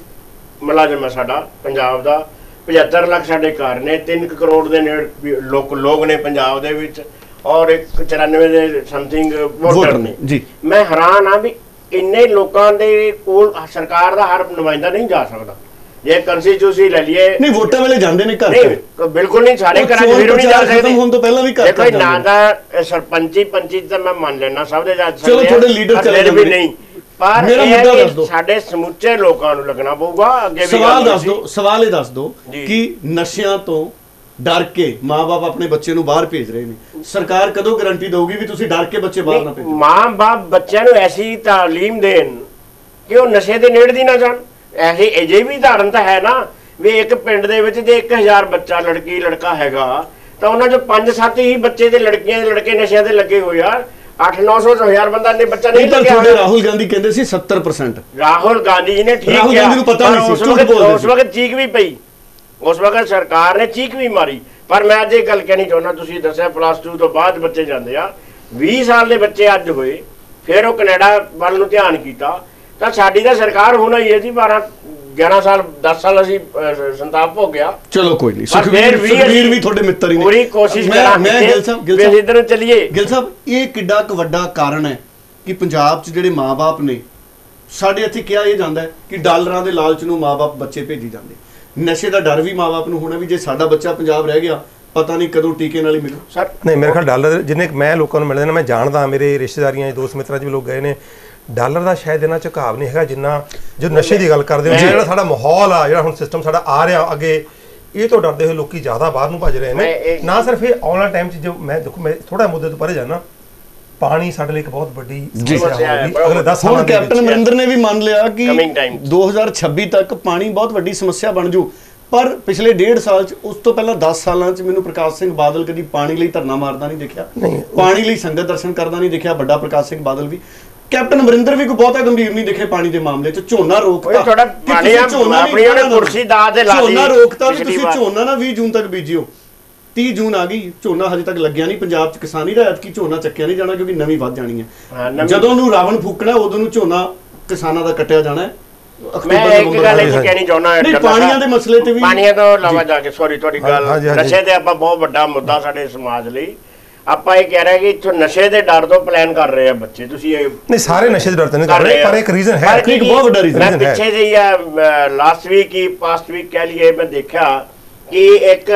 ਮੁਲਾਜ਼ਮ ਹੈ ਸਾਡਾ ਪੰਜਾਬ ਦਾ। 75 ਲੱਖ ਸਾਡੇ ਘਰ ਨੇ 3 ਕਰੋੜ ਦੇ ਨੇੜੇ ਲੋਕ ਲੋਕ ਨੇ ਪੰਜਾਬ ਦੇ ਵਿੱਚ। ਔਰ ਇੱਕ 94 ਦੇ ਸਮਥਿੰਗ ਵੋਟਰ ਨੇ। ਜੀ। ਮੈਂ ਹੈਰਾਨ ਆ ਵੀ ਇੰਨੇ ਲੋਕਾਂ ਦੇ ਕੋਲ ਸਰਕਾਰ ਦਾ ਹਰ ਨੁਮਾਇੰਦਾ ਨਹੀਂ ਜਾ ਸਕਦਾ ਜੇ ਕੰਸਟੀਚੂਸੀ ਲੈ ਲਈਏ ਨਹੀਂ ਵੋਟਾਂ ਵੇਲੇ ਜਾਂਦੇ ਨੇ ਘਰ ਨਹੀਂ ਬਿਲਕੁਲ ਨਹੀਂ ਸਾਰੇ ਘਰਾਂ 'ਚ ਚੋਣ ਫਿਰ ਵੀ ਨਹੀਂ ਜਾ ਸਕਦੇ ਹੋਣ ਤੋਂ ਪਹਿਲਾਂ ਵੀ ਘਰ ਘਰ ਨਾ ਇਹ ਸਰਪੰਚੀ ਪੰਚੀ ਤਾਂ ਮੈਂ ਮੰਨ ਲੈਣਾ ਸਭ ਦੇ ਜਾ ਚਲੋ, ਤੁਹਾਡੇ leader ਚਲੇ ਜਾਂਦੇ। ਨਹੀਂ ਪਰ ਮੇਰਾ ਇਹ। ਸਾਡੇ ਸਮੁੱਚੇ ਲੋਕਾਂ ਨੂੰ ਲੱਗਣਾ ਪਊਗਾ ਅੱਗੇ ਵੀ ਸਵਾਲ ਦੱਸ। ਦਿਓ ਸਵਾਲ ਇਹ ਦੱਸ ਦਿਓ ਜੀ। ਕਿ ਨਸ਼ਿਆਂ ਤੋਂ ਡਰ ਕੇ ਮਾਪੇ ਆਪਣੇ ਬੱਚੇ ਨੂੰ ਬਾਹਰ ਭੇਜ ਰਹੇ ਨੇ। ਸਰਕਾਰ ਕਦੋਂ ਗਾਰੰਟੀ ਦੇਊਗੀ ਵੀ ਤੁਸੀਂ ਡਰ ਕੇ ਬੱਚੇ ਬਾਹਰ ਨਾ ਭੇਜੋ? ਮਾਂ-ਬਾਪ ਬੱਚਿਆਂ ਨੂੰ ਐਸੀ ਤਾਲੀਮ ਦੇਣ ਕਿ ਉਹ ਨਸ਼ੇ ਦੇ ਨੇੜੇ ਦੀ ਨਾ ਜਾਣ। ਐਸੀ ਅਜੇ ਵੀ ਧਾਰਨ ਤਾਂ ਹੈ ਨਾ ਵੀ ਇੱਕ ਪਿੰਡ ਦੇ ਵਿੱਚ ਜੇ 1000 ਬੱਚਾ ਲੜਕੀ ਲੜਕਾ ਹੈਗਾ ਤਾਂ ਉਹਨਾਂ ਚੋਂ 5-7 ਹੀ ਬੱਚੇ ਤੇ ਲੜਕੀਆਂ ਦੇ ਲੜਕੇ ਨਸ਼ਿਆਂ ਤੇ ਲੱਗੇ ਹੋਏ ਆ। 8-900 ਤੋਂ 1000 ਬੰਦਾ ਨੇ ਬੱਚਾ ਨਹੀਂ ਲੱਗਿਆ ਤੁਹਾਡੇ। ਰਾਹੁਲ ਗਾਂਧੀ ਕਹਿੰਦੇ ਸੀ 70% ਰਾਹੁਲ ਗਾਂਧੀ ਜੀ ਨੇ ਠੀਕ ਰਾਹੁਲ ਕਿਹਾ ਗਾਂਧੀ ਨੂੰ ਪਤਾ ਪਰ ਨਹੀਂ ਸੀ, ਉਸ ਝੂਠ ਵਕਤ ਬੋਲਦੇ ਉਸ ਸੀ। ਵਕਤ ਚੀਕ ਵੀ ਪਈ। ਉਸ ਵਕਤ ਸਰਕਾਰ ਨੇ ਚੀਕ ਵੀ ਮਾਰੀ। ਪਰ ਮੈਂ ਅੱਜ ਇਹ ਗੱਲ ਕਹਿਣੀ ਚਾਹੁੰਦਾ ਤੁਸੀਂ ਦੱਸਿਆ ਪਲੱਸ 2 ਤੋਂ ਬਾਅਦ ਬੱਚੇ ਜਾਂਦੇ ਆ। 20 ਸਾਲ ਦੇ ਬੱਚੇ ਅੱਜ ਹੋਏ ਫਿਰ ਉਹ ਕੈਨੇਡਾ ਵੱਲ ਨੂੰ ਧਿਆਨ ਕੀਤਾ। ਤਾਂ ਸਾਡੀ ਤਾਂ ਸਰਕਾਰ ਹੋਣਾ ਹੀ ਹੈ ਜੀ 12 11 ਸਾਲ 10 ਸਾਲ ਅਸੀਂ ਸੰਤਾਪ ਹੋ ਗਿਆ। ਚਲੋ ਕੋਈ ਨਹੀਂ ਸੁਖਵੀਰ ਸੁਖਵੀਰ ਵੀ ਤੁਹਾਡੇ ਮਿੱਤਰ ਹੀ ਨੇ। ਪੂਰੀ ਕੋਸ਼ਿਸ਼ ਕਰਾਂਗੇ ਮੈਂ ਗਿਲ ਸਾਹਿਬ ਗਿਲ ਸਾਹਿਬ ਇੱਧਰ ਚੱਲੀਏ। ਗਿਲ ਸਾਹਿਬ ਇਹ ਕਿੱਡਾ ਕੁ ਵੱਡਾ ਕਾਰਨ ਹੈ ਕਿ ਪੰਜਾਬ 'ਚ ਜਿਹੜੇ ਮਾਪੇ ਨੇ ਸਾਡੇ ਇੱਥੇ ਕਿਹਾ ਇਹ ਜਾਂਦਾ ਕਿ ਡਾਲਰਾਂ ਦੇ ਲਾਲਚ ਨੂੰ ਮਾਪੇ ਬੱਚੇ ਭੇਜੀ ਜਾਂਦੇ। ਨਸ਼ੇ ਦਾ ਡਰ ਵੀ ਮਾਪੇ ਨੂੰ ਹੋਣਾ ਵੀ ਜੇ ਸਾਡਾ ਬੱਚਾ ਪੰਜਾਬ ਰਹਿ ਗਿਆ ਪਤਾ ਨਹੀਂ ਕਦੋਂ ਟੀਕੇ ਨਾਲ ਹੀ ਮਿਲੂ। ਸਰ ਨਹੀਂ ਮੇਰੇ ਖਿਆਲ ਡਾਲਰ ਜਿੰਨੇ ਮੈਂ ਲੋਕਾਂ ਨੂੰ ਮਿਲਦੇ ਨੇ ਮੈਂ ਜਾਣਦਾ ਮੇਰੇ ਰਿਸ਼ਤੇਦਾਰੀਆਂ ਦੋਸਤ ਮਿੱਤਰਾਂ 'ਚ ਵੀ ਲੋਕ ਗਏ ਨੇ ਡਾਲਰ ਦਾ ਸ਼ਾਇਦ ਇਹਨਾਂ ਝੁਕਾਵ ਨਹੀਂ ਹੈਗਾ ਜਿੰਨਾ ਜੋ ਨਸ਼ੇ ਦੀ ਗੱਲ ਕਰਦੇ ਹੋ ਜਿਹੜਾ ਸਾਡਾ ਮਾਹੌਲ ਆ ਜਿਹੜਾ ਹੁਣ ਸਿਸਟਮ ਸਾਡਾ ਆ ਰਿਹਾ ਅੱਗੇ ਇਹ ਤੋਂ ਡਰਦੇ ਹੋਏ ਲੋਕੀ ਜ਼ਿਆਦਾ ਬਾਹਰ ਨੂੰ ਭੱਜ ਰਹੇ ਨੇ। ਨਾ ਸਿਰਫ ਇਹ ਆਉਣ ਵਾਲੇ ਟਾਈਮ 'ਚ ਜੋ ਮੈਂ ਦੇਖੋ ਮੈਂ ਥੋੜਾ ਮੁੱਦੇ ਤੋਂ ਪਰੇ ਜਾਣਾ ਪਾਣੀ ਸਾਡੇ ਲਈ ਇੱਕ ਬਹੁਤ ਵੱਡੀ। ਸਮੱਸਿਆ ਹੈ, ਅਗਲੇ 10 ਸਾਲਾਂ ਹੁਣ ਦੇ ਕੈਪਟਨ ਵਿੱਚ ਅਮਰਿੰਦਰ ਨੇ ਵੀ ਮੰਨ ਲਿਆ ਕਿ Coming time. 2026 ਤੱਕ ਪਾਣੀ ਬਹੁਤ ਵੱਡੀ ਸਮੱਸਿਆ ਬਣ ਜੂ ਪਰ ਪਿਛਲੇ ਡੇਢ ਸਾਲ ਚ ਉਸ ਤੋਂ ਪਹਿਲਾਂ 10 ਸਾਲਾਂ ਚ ਮੈਨੂੰ ਪ੍ਰਕਾਸ਼ ਸਿੰਘ ਬਾਦਲ ਕਦੀ ਪਾਣੀ ਲਈ ਧਰਨਾ ਮਾਰਦਾ ਨਹੀਂ ਦੇਖਿਆ ਪਾਣੀ ਲਈ ਸੰਗਤ ਦਰਸ਼ਨ ਕਰਦਾ ਨਹੀਂ ਦੇਖਿਆ ਵੱਡਾ ਪ੍ਰਕਾਸ਼ ਸਿੰਘ ਬਾਦਲ ਵੀ ਕੈਪਟਨ ਅਮਰਿੰਦਰ ਵੀ ਕੋਈ ਬਹੁਤਾ ਗੰਭੀਰ ਨਹੀਂ ਦਿਖੇ ਪਾਣੀ ਦੇ ਮਾਮਲੇ ਚ ਝੋਨਾ ਰੋਕਤਾ ਤੁਹਾਡਾ ਪਾਣੀ ਆਪਣੀ ਉਹਨੇ। ਕੁਰਸੀ ਦਾਅ ਤੇ ਲਾ ਝੋਨਾ ਰੋਕਤਾ ਵੀ ਤੁਸੀਂ। ਝੋਨਾ ਨਾ 20 ਜੂਨ ਤੱਕ ਬੀਜਿਓ 30 ਜੂਨ ਆ ਗਈ ਝੋਨਾ ਹਜੇ ਤੱਕ ਲੱਗਿਆ ਨਹੀਂ ਪੰਜਾਬ ਚ ਕਿਸਾਨੀ ਦਾ ਐਤਕੀ ਝੋਨਾ ਚੱਕਿਆ ਨਹੀਂ ਜਾਣਾ ਕਿਉਂਕਿ ਨਵੀਂ ਵੱਧ ਜਾਣੀ ਹਾਂ, ਜਦੋਂ ਨੂੰ ਰਾਵਣ ਫੂਕਣਾ ਉਦੋਂ ਨੂੰ ਝੋਨਾ ਕਿਸਾਨਾਂ ਦਾ ਕੱਟਿਆ ਜਾਣਾ ਹੈ ਮੈਂ ਇੱਕ ਗੱਲ। ਇਹ ਕਹਿਣੀ ਚਾਹੁੰਦਾ ਨਹੀਂ, ਡਾਕਟਰ ਪਾਣੀਆਂ। ਦੇ ਮਸਲੇ ਤੇ ਵੀ- ਪਾਣੀਆਂ ਤੋਂ ਇਲਾਵਾ ਜਾ ਕੇ ਸੌਰੀ ਤੁਹਾਡੀ ਗੱਲ। ਨਸ਼ੇ ਤੇ ਆਪਾਂ ਬਹੁਤ ਵੱਡਾ ਮੁੱਦਾ ਸਾਡੇ ਸਮਾਜ ਲਈ ਆਪਾਂ ਇਹ ਕਹਿ ਰਹੇ ਕਿ ਇੱਥੋਂ ਨਸ਼ੇ ਦੇ ਡਰ ਤੋਂ ਪਲਾਨ ਕਰ ਰਹੇ ਆ ਬੱਚੇ ਤੁਸੀਂ ਇਹ ਨਹੀਂ ਸਾਰੇ ਨਸ਼ੇ ਦੇ ਡਰ ਤੋਂ ਨਹੀਂ ਕਰ ਰਹੇ। ਪਰ ਇੱਕ ਰੀਜ਼ਨ ਹੈ ਪਰ ਇੱਕ ਬਹੁਤ ਵੱਡਾ ਮੈਂ ਹੈ। ਪਿੱਛੇ ਜਿਹੀ ਆ ਲਾਸਟ ਵੀਕ ਹੀ ਪਾਸਟ ਵੀਕ ਕਹਿ ਲਈਏ ਮੈਂ ਦੇਖਿਆ ਕਿ ਇੱਕ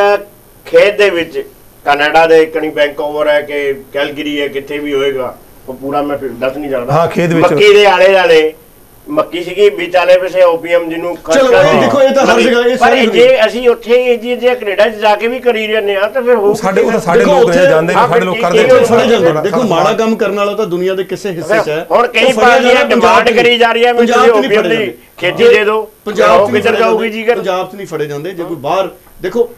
ਖੇਤ ਦੇ ਵਿੱਚ ਕੈਨੇਡਾ ਦੇ ਕਣੀ ਬੈਂਕਓਵਰ ਹੈ ਕਿ ਕੈਲਗਰੀ ਹੈ ਕਿੱਥੇ ਵੀ ਹੋਏਗਾ ਉਹ ਪੂਰਾ ਮੈਂ ਫਿਰ ਦੱਸ ਨਹੀਂ ਸਕਦਾ। ਹਾਂ, ਖੇਤ ਵਿੱਚ- ਮੱਕੀ ਦੇ ਆਲੇ ਦੁਆਲੇ ਮੱਕੀ ਸੀਗੀ ਵਿਚਾਲੇ ਪਿਛੇ ਓਪੀਐਮ ਜਿਹਨੂੰ ਖਰਚ ਚਲੋ, ਕਰਦੇ ਦੇਖੋ, ਇਹ ਤਾਂ ਹਰ ਜਗ੍ਹਾ ਇਹ ਪਰ ਸਾਰੀ ਜੇ ਅਸੀਂ ਉੱਥੇ ਜੇ ਜੇ ਕੈਨੇਡਾ 'ਚ ਜਾ ਕੇ ਵੀ ਕਰੀ ਜਾਂਦੇ ਆ ਤਾਂ ਫਿਰ ਹੋ ਸਾਡੇ ਉਹ ਤਾਂ ਸਾਡੇ ਲੋਕ ਨੇ ਜਾਂਦੇ ਨੇ ਸਾਡੇ ਲੋਕ ਕਰਦੇ ਨੇ। ਫੜੇ ਜਾਂਦੇ ਸਾਡਾ- ਦੇਖੋ ਮਾੜਾ ਕੰਮ ਕਰਨ ਵਾਲਾ ਤਾਂ ਦੁਨੀਆ ਦੇ ਕਿਸੇ ਹਿੱਸੇ 'ਚ ਹੈ। ਹੁਣ ਕਈ ਪਾਰਟੀਆਂ ਡਿਮਾਂਡ ਪੰਜਾਬ 'ਚ ਕਰੀ ਜਾ ਰਹੀ ਹੈ ਵੀ ਪੰਜਾਬ 'ਚ ਤੁਸੀਂ ਫੜੇ ਦੀ। ਖੇਤੀ ਜੇ ਦੇ ਦਿਓ ਪੰਜਾਬ 'ਚ ਉਹ ਨਹੀਂ ਕਿੱਧਰ ਫੜੇ ਜਾਊਗੀ ਜਾਂਦੇ, ਜੀਗਰ ਪੰਜਾਬ 'ਚ ਨਹੀਂ ਫੜੇ ਜਾਂਦੇ। ਜੇ ਕੋਈ ਬਾਹਰ ਦੇਖੋ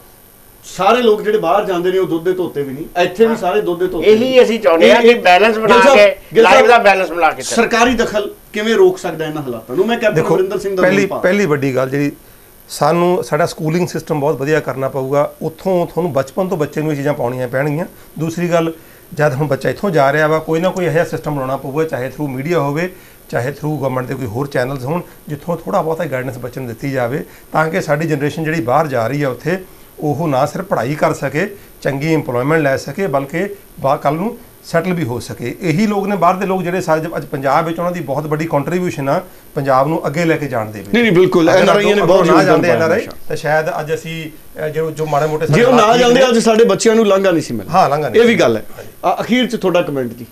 ਸਾਰੇ ਲੋਕ ਜਿਹੜੇ ਬਾਹਰ ਜਾਂਦੇ ਨੇ ਉਹ ਦੁੱਧ ਦੇ ਧੋਤੇ ਵੀ ਨਹੀਂ। ਇੱਥੇ ਵੀ ਸਾਰੇ ਦੁੱਧ ਦੇ ਧੋਤੇ ਇਹੀ। ਅਸੀਂ ਚਾਹੁੰਦੇ ਆ ਕਿ ਬੈਲੈਂਸ ਬਣਾ ਕੇ ਲਾਈਫ ਦਾ ਬੈਲੈਂਸ ਬਣਾ ਕੇ ਚੱਲੋ। ਸਰਕਾਰੀ ਦਖਲ ਕਿਵੇਂ ਰੋਕ ਸਕਦਾ ਇਹਨਾਂ ਹਾਲਾਤਾਂ ਨੂੰ? ਮੈਂ ਕੈਪਟਨ ਅਮਰਿੰਦਰ ਸਿੰਘ ਦਾ ਪਹਿਲੀ ਪਹਿਲੀ ਵੱਡੀ ਗੱਲ ਜਿਹੜੀ ਸਾਨੂੰ ਸਾਡਾ ਸਕੂਲਿੰਗ ਸਿਸਟਮ ਬਹੁਤ ਵਧੀਆ ਕਰਨਾ ਪਊਗਾ। ਉੱਥੋਂ ਤੁਹਾਨੂੰ ਬਚਪਨ ਤੋਂ ਬੱਚੇ ਨੂੰ ਇਹ ਚੀਜ਼ਾਂ ਪਾਉਣੀਆਂ ਪੈਣਗੀਆਂ। ਦੂਸਰੀ ਗੱਲ ਜਦ ਹੁਣ ਬੱਚਾ ਇੱਥੋਂ ਜਾ ਰਿਹਾ ਵਾ ਕੋਈ ਨਾ ਕੋਈ ਇਹੋ ਜਿਹਾ ਸਿਸਟਮ ਬਣਾਉਣਾ ਪਊਗਾ ਚਾਹੇ ਥਰੂ ਮੀਡੀਆ ਹੋਵੇ ਚਾਹੇ ਥਰੂ ਗਵਰਨਮੈਂਟ ਦੇ ਕੋਈ ਹੋਰ ਚੈਨਲਸ ਹੋਣ ਜਿੱਥੋਂ ਥੋੜਾ ਬਹੁਤਾ ਗਾਈਡੈਂਸ ਬੱਚੇ ਨੂੰ ਦਿੱਤੀ ਜਾਵੇ ਤਾਂ ਕਿ ਸਾਡੀ ਜਨਰੇਸ਼ਨ ਜਿਹੜੀ ਬਾਹਰ ਜਾ ਰਹੀ ਹੈ ਉੱਥੇ ਉਹ ਨਾ ਸਿਰਫ ਪੜ੍ਹਾਈ ਕਰ ਸਕੇ ਚੰਗੀ ਏਮਪਲੋਇਮੈਂਟ ਲੈ ਸਕੇ ਬਲਕਿ ਬਾ ਕੱਲ ਨੂੰ ਸੈਟਲ ਵੀ ਹੋ ਸਕੇ। ਇਹੀ ਲੋਕ ਨੇ ਬਾਹਰ ਦੇ ਲੋਕ ਜਿਹੜੇ ਸਾਰੇ ਅੱਜ ਪੰਜਾਬ ਵਿੱਚ ਉਹਨਾਂ ਦੀ ਬਹੁਤ ਵੱਡੀ ਕੰਟਰੀਬਿਊਸ਼ਨ ਆ ਪੰਜਾਬ ਨੂੰ ਅੱਗੇ ਲੈ ਕੇ ਜਾਣ ਦੇ ਵਿੱਚ। ਨਹੀਂ, ਨਹੀਂ, ਬਿਲਕੁਲ। NRI ਨੇ ਬਹੁਤ ਯੋਗਦਾਨ ਜਾਂਦੇ ਪਾਇਆ। ਤਾਂ ਸ਼ਾਇਦ ਅੱਜ ਅਸੀਂ ਜੋ ਜੋ ਮਾੜੇ ਮੋਟੇ ਜੇ ਉਹ ਨਾ ਜਾਂਦੇ ਅੱਜ ਸਾਡੇ ਬੱਚਿਆਂ ਨੂੰ ਲਾਂਘਾ ਨਹੀਂ ਸੀ ਮਿਲਣਾ। ਹਾਂ, ਲਾਂਘਾ ਨਹੀਂ ਇਹ ਵੀ ਗੱਲ ਹੈ। ਅਖੀਰ 'ਚ ਤੁਹਾਡਾ ਕਮੈਂਟ ਜੀ।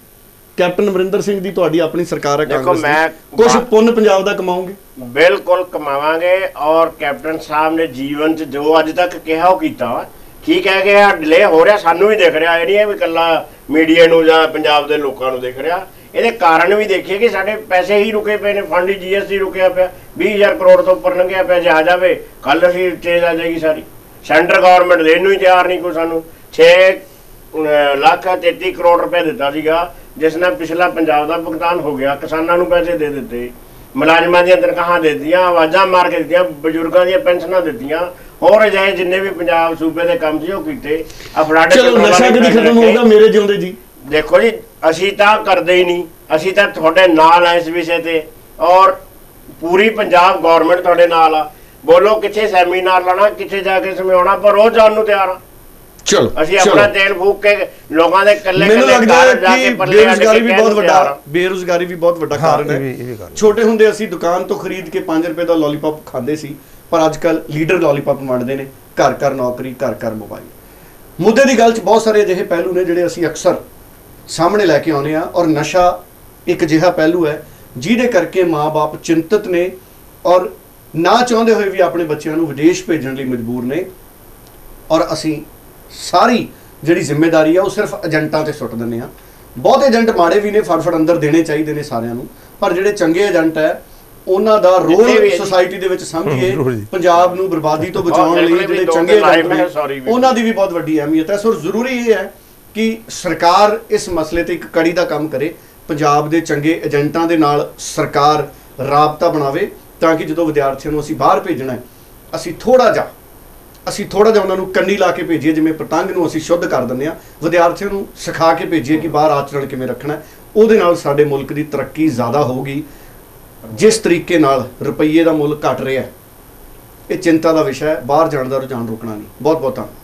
ਕੈਪਟਨ ਅਮਰਿੰਦਰ ਸਿੰਘ ਦੀ ਤੁਹਾਡੀ ਆਪਣੀ ਸਰਕਾਰ ਹੈ ਦੇਖੋ, ਕਾਂਗਰਸ ਮੈਂ- ਦੀ ਕੁਝ ਪੁੰਨ ਪੰਜਾਬ ਦਾ ਕਮਾਉਂਗੇ ਬਿਲਕੁਲ ਕਮਾਵਾਂਗੇ ਔਰ ਕੈਪਟਨ ਸਾਹਿਬ ਨੇ ਜੀਵਨ 'ਚ ਜੋ ਅੱਜ ਤੱਕ ਕਿਹਾ ਉਹ ਕੀਤਾ ਠੀਕ ਹੈ ਕਿ ਆ ਡਿਲੇ ਹੋ ਰਿਹਾ ਸਾਨੂੰ ਵੀ ਦਿਖ ਰਿਹਾ ਇਹ ਨਹੀਂ ਹੈ ਵੀ ਕੱਲਾ ਮੀਡੀਆ ਨੂੰ ਜਾਂ ਪੰਜਾਬ ਦੇ ਲੋਕਾਂ ਨੂੰ ਦਿਖ ਰਿਹਾ। ਇਹਦੇ ਕਾਰਨ ਵੀ ਦੇਖੀਏ ਕਿ ਸਾਡੇ ਪੈਸੇ ਹੀ ਰੁਕੇ ਪਏ ਨੇ ਫੰਡ ਜੀਐਸਟੀ ਰੁਕਿਆ ਪਿਆ 20000 ਕਰੋੜ ਤੋਂ ਉੱਪਰ ਲੰਘਿਆ ਪਿਆ ਜੇ ਜਾਵੇ ਕੱਲ ਅਸੀਂ ਚੇਂਜ ਆ ਜਾਏਗੀ ਸਾਰੀ। ਸੈਂਟਰ ਗਵਰਨਮੈਂਟ ਦੇਣ ਨੂੰ ਹੀ ਤਿਆਰ ਨਹੀਂ ਕੋਈ ਸਾਨੂੰ। 6 ਲੱਖ 33 ਕਰੋੜ ਰੁਪਏ ਦਿੱਤਾ ਸੀਗਾ ਜਿਸ ਨਾਲ ਪਿਛਲਾ ਪੰਜਾਬ ਦਾ ਭੁਗਤਾਨ ਹੋ ਗਿਆ ਕਿਸਾਨਾਂ ਨੂੰ ਪੈਸੇ ਦੇ ਦਿੱਤੇ ਮੁਲਾਜ਼ਮਾਂ ਦੀਆਂ ਤਨਖਾਹਾਂ ਦੇ ਦਿੱਤੀਆਂ ਆਵਾਜ਼ਾਂ ਮਾਰ ਕੇ ਦਿੱਤੀਆਂ ਬਜ਼ੁਰਗਾਂ ਦੀਆਂ ਪੈਨਸ਼ਨਾਂ ਦਿੱਤੀਆਂ ਹੋਰ ਅਜਿਹੇ ਜਿੰਨੇ ਵੀ ਪੰਜਾਬ ਸੂਬੇ ਦੇ ਕੰਮ ਸੀ ਉਹ ਕੀਤੇ ਅਫਰਾਡੇ ਚਲੋ ਨਸ਼ਾ ਕਦੀ ਖਤਮ। ਹੋਊਗਾ ਮੇਰੇ ਜਿਉਂਦੇ ਜੀ। ਦੇਖੋ ਜੀ ਅਸੀਂ ਤਾਂ ਕਰਦੇ ਹੀ ਨਹੀਂ ਅਸੀਂ ਤਾਂ ਤੁਹਾਡੇ ਨਾਲ ਆ ਇਸ ਵਿਸ਼ੇ ਤੇ ਔਰ ਪੂਰੀ ਪੰਜਾਬ ਗਵਰਨਮੈਂਟ ਤੁਹਾਡੇ ਨਾਲ ਆ। ਬੋਲੋ ਕਿੱਥੇ ਸੈਮੀਨਾਰ ਲਾਣਾ ਕਿੱਥੇ ਜਾ ਕੇ ਸਮਝਾਉਣਾ ਪਰ ਉਹ ਜਾਣ ਨੂੰ ਤਿਆਰ ਆ। ਚਲੋ ਅਸੀਂ ਆਪਣਾ ਤੇਲ ਫੂਕ ਕੇ ਲੋਕਾਂ ਦੇ ਕੱਲੇ ਮੈਨੂੰ ਕੱਲੇ ਲੱਗਦਾ ਹੈ ਕੇ ਬੇਰੁਜ਼ਗਾਰੀ ਵੀ ਬਹੁਤ। ਵੱਡਾ ਬੇਰੁਜ਼ਗਾਰੀ ਵੀ ਬਹੁਤ ਵੱਡਾ ਕਾਰਨ ਹੈ। ਛੋਟੇ ਹੁੰਦੇ ਅਸੀਂ ਦੁਕਾਨ ਤੋਂ ਖਰੀਦ ਕੇ 5 ਰੁਪਏ ਦਾ ਲੋਲੀਪੌਪ ਖਾਂਦੇ ਸੀ ਪਰ ਅੱਜ ਕੱਲ ਲੀਡਰ ਲੋਲੀਪੌਪ ਵੰਡਦੇ ਨੇ ਘਰ ਘਰ ਨੌਕਰੀ ਘਰ ਘਰ ਮੋਬਾਈਲ ਮੁੱਦੇ ਦੀ ਗੱਲ 'ਚ ਬਹੁਤ ਸਾਰੇ ਅਜਿਹੇ ਪਹਿਲੂ ਨੇ ਜਿਹੜੇ ਅਸੀਂ ਅਕਸਰ ਸਾਹਮਣੇ ਲੈ ਕੇ ਆਉਂਦੇ ਆ ਔਰ ਨਸ਼ਾ ਇੱਕ ਅਜਿਹਾ ਪਹਿਲੂ ਹੈ ਜਿਹਦੇ ਕਰਕੇ ਮਾਪੇ ਚਿੰਤਤ ਨੇ ਔਰ ਨਾ ਚਾਹੁੰਦੇ ਹੋਏ ਵੀ ਆਪਣੇ ਬੱਚਿਆਂ ਨੂੰ ਵਿਦੇਸ਼ ਭੇਜਣ ਲਈ ਮਜਬੂਰ ਨੇ ਔਰ ਅਸੀਂ ਸਾਰੀ ਜਿਹੜੀ ਜ਼ਿੰਮੇਵਾਰੀ ਆ ਉਹ ਸਿਰਫ ਏਜੰਟਾਂ ਤੇ ਸੁੱਟ ਦਿੰਦੇ ਆ ਬਹੁਤ ਏਜੰਟ ਮਾੜੇ ਵੀ ਨੇ ਫੜਫੜ ਅੰਦਰ ਦੇਣੇ ਚਾਹੀਦੇ ਨੇ ਸਾਰਿਆਂ ਨੂੰ ਪਰ ਜਿਹੜੇ ਚੰਗੇ ਏਜੰਟ ਹੈ ਉਹਨਾਂ ਦਾ ਰੋਲ। ਸੋਸਾਇਟੀ ਦੇ ਵਿੱਚ ਸਮਝੀਏ। ਪੰਜਾਬ ਨੂੰ ਬਰਬਾਦੀ ਤੋਂ ਬਚਾਉਣ ਲਈ ਜਿਹੜੇ ਚੰਗੇ ਏਜੰਟ ਨੇ। ਉਹਨਾਂ ਦੀ ਵੀ ਬਹੁਤ ਵੱਡੀ ਅਹਿਮੀਅਤ ਹੈ ਸੋ ਜ਼ਰੂਰੀ ਇਹ ਹੈ ਕਿ ਸਰਕਾਰ ਇਸ ਮਸਲੇ ਤੇ ਇੱਕ ਕੜੀ ਦਾ ਕੰਮ ਕਰੇ ਪੰਜਾਬ ਦੇ ਚੰਗੇ ਏਜੰਟਾਂ ਦੇ ਨਾਲ ਸਰਕਾਰ ਰਾਬਤਾ ਬਣਾਵੇ ਤਾਂ ਕਿ ਜਦੋਂ ਵਿਦਿਆਰਥੀਆਂ ਨੂੰ ਅਸੀਂ ਬਾਹਰ ਭੇਜਣਾ ਹੈ ਅਸੀਂ ਥੋੜਾ ਜਿਹਾ ਅਸੀਂ ਥੋੜਾ ਜਿਹਾ ਉਹਨਾਂ ਨੂੰ ਕੰਨੀ ਲਾ ਕੇ ਭੇਜੀਏ, ਜਿਵੇਂ ਪਤੰਗ ਨੂੰ ਅਸੀਂ ਸ਼ੁੱਧ ਕਰ ਦਿੰਦੇ ਆ ਵਿਦਿਆਰਥੀਆਂ ਨੂੰ ਸਿਖਾ ਕੇ ਭੇਜੀਏ ਕਿ ਬਾਹਰ ਆਚਰਣ ਕਿਵੇਂ ਰੱਖਣਾ ਉਹਦੇ ਨਾਲ ਸਾਡੇ ਮੁਲਕ ਦੀ ਤਰੱਕੀ ਜ਼ਿਆਦਾ ਹੋਊਗੀ। ਜਿਸ ਤਰੀਕੇ ਨਾਲ ਰੁਪਈਏ ਦਾ ਮੁੱਲ ਘਟ ਰਿਹਾ ਇਹ ਚਿੰਤਾ ਦਾ ਵਿਸ਼ਾ ਹੈ। ਬਾਹਰ ਜਾਣ ਦਾ ਰੁਝਾਨ ਰੋਕਣਾ ਨਹੀਂ। ਬਹੁਤ ਬਹੁਤ ਧੰਨਵਾਦ।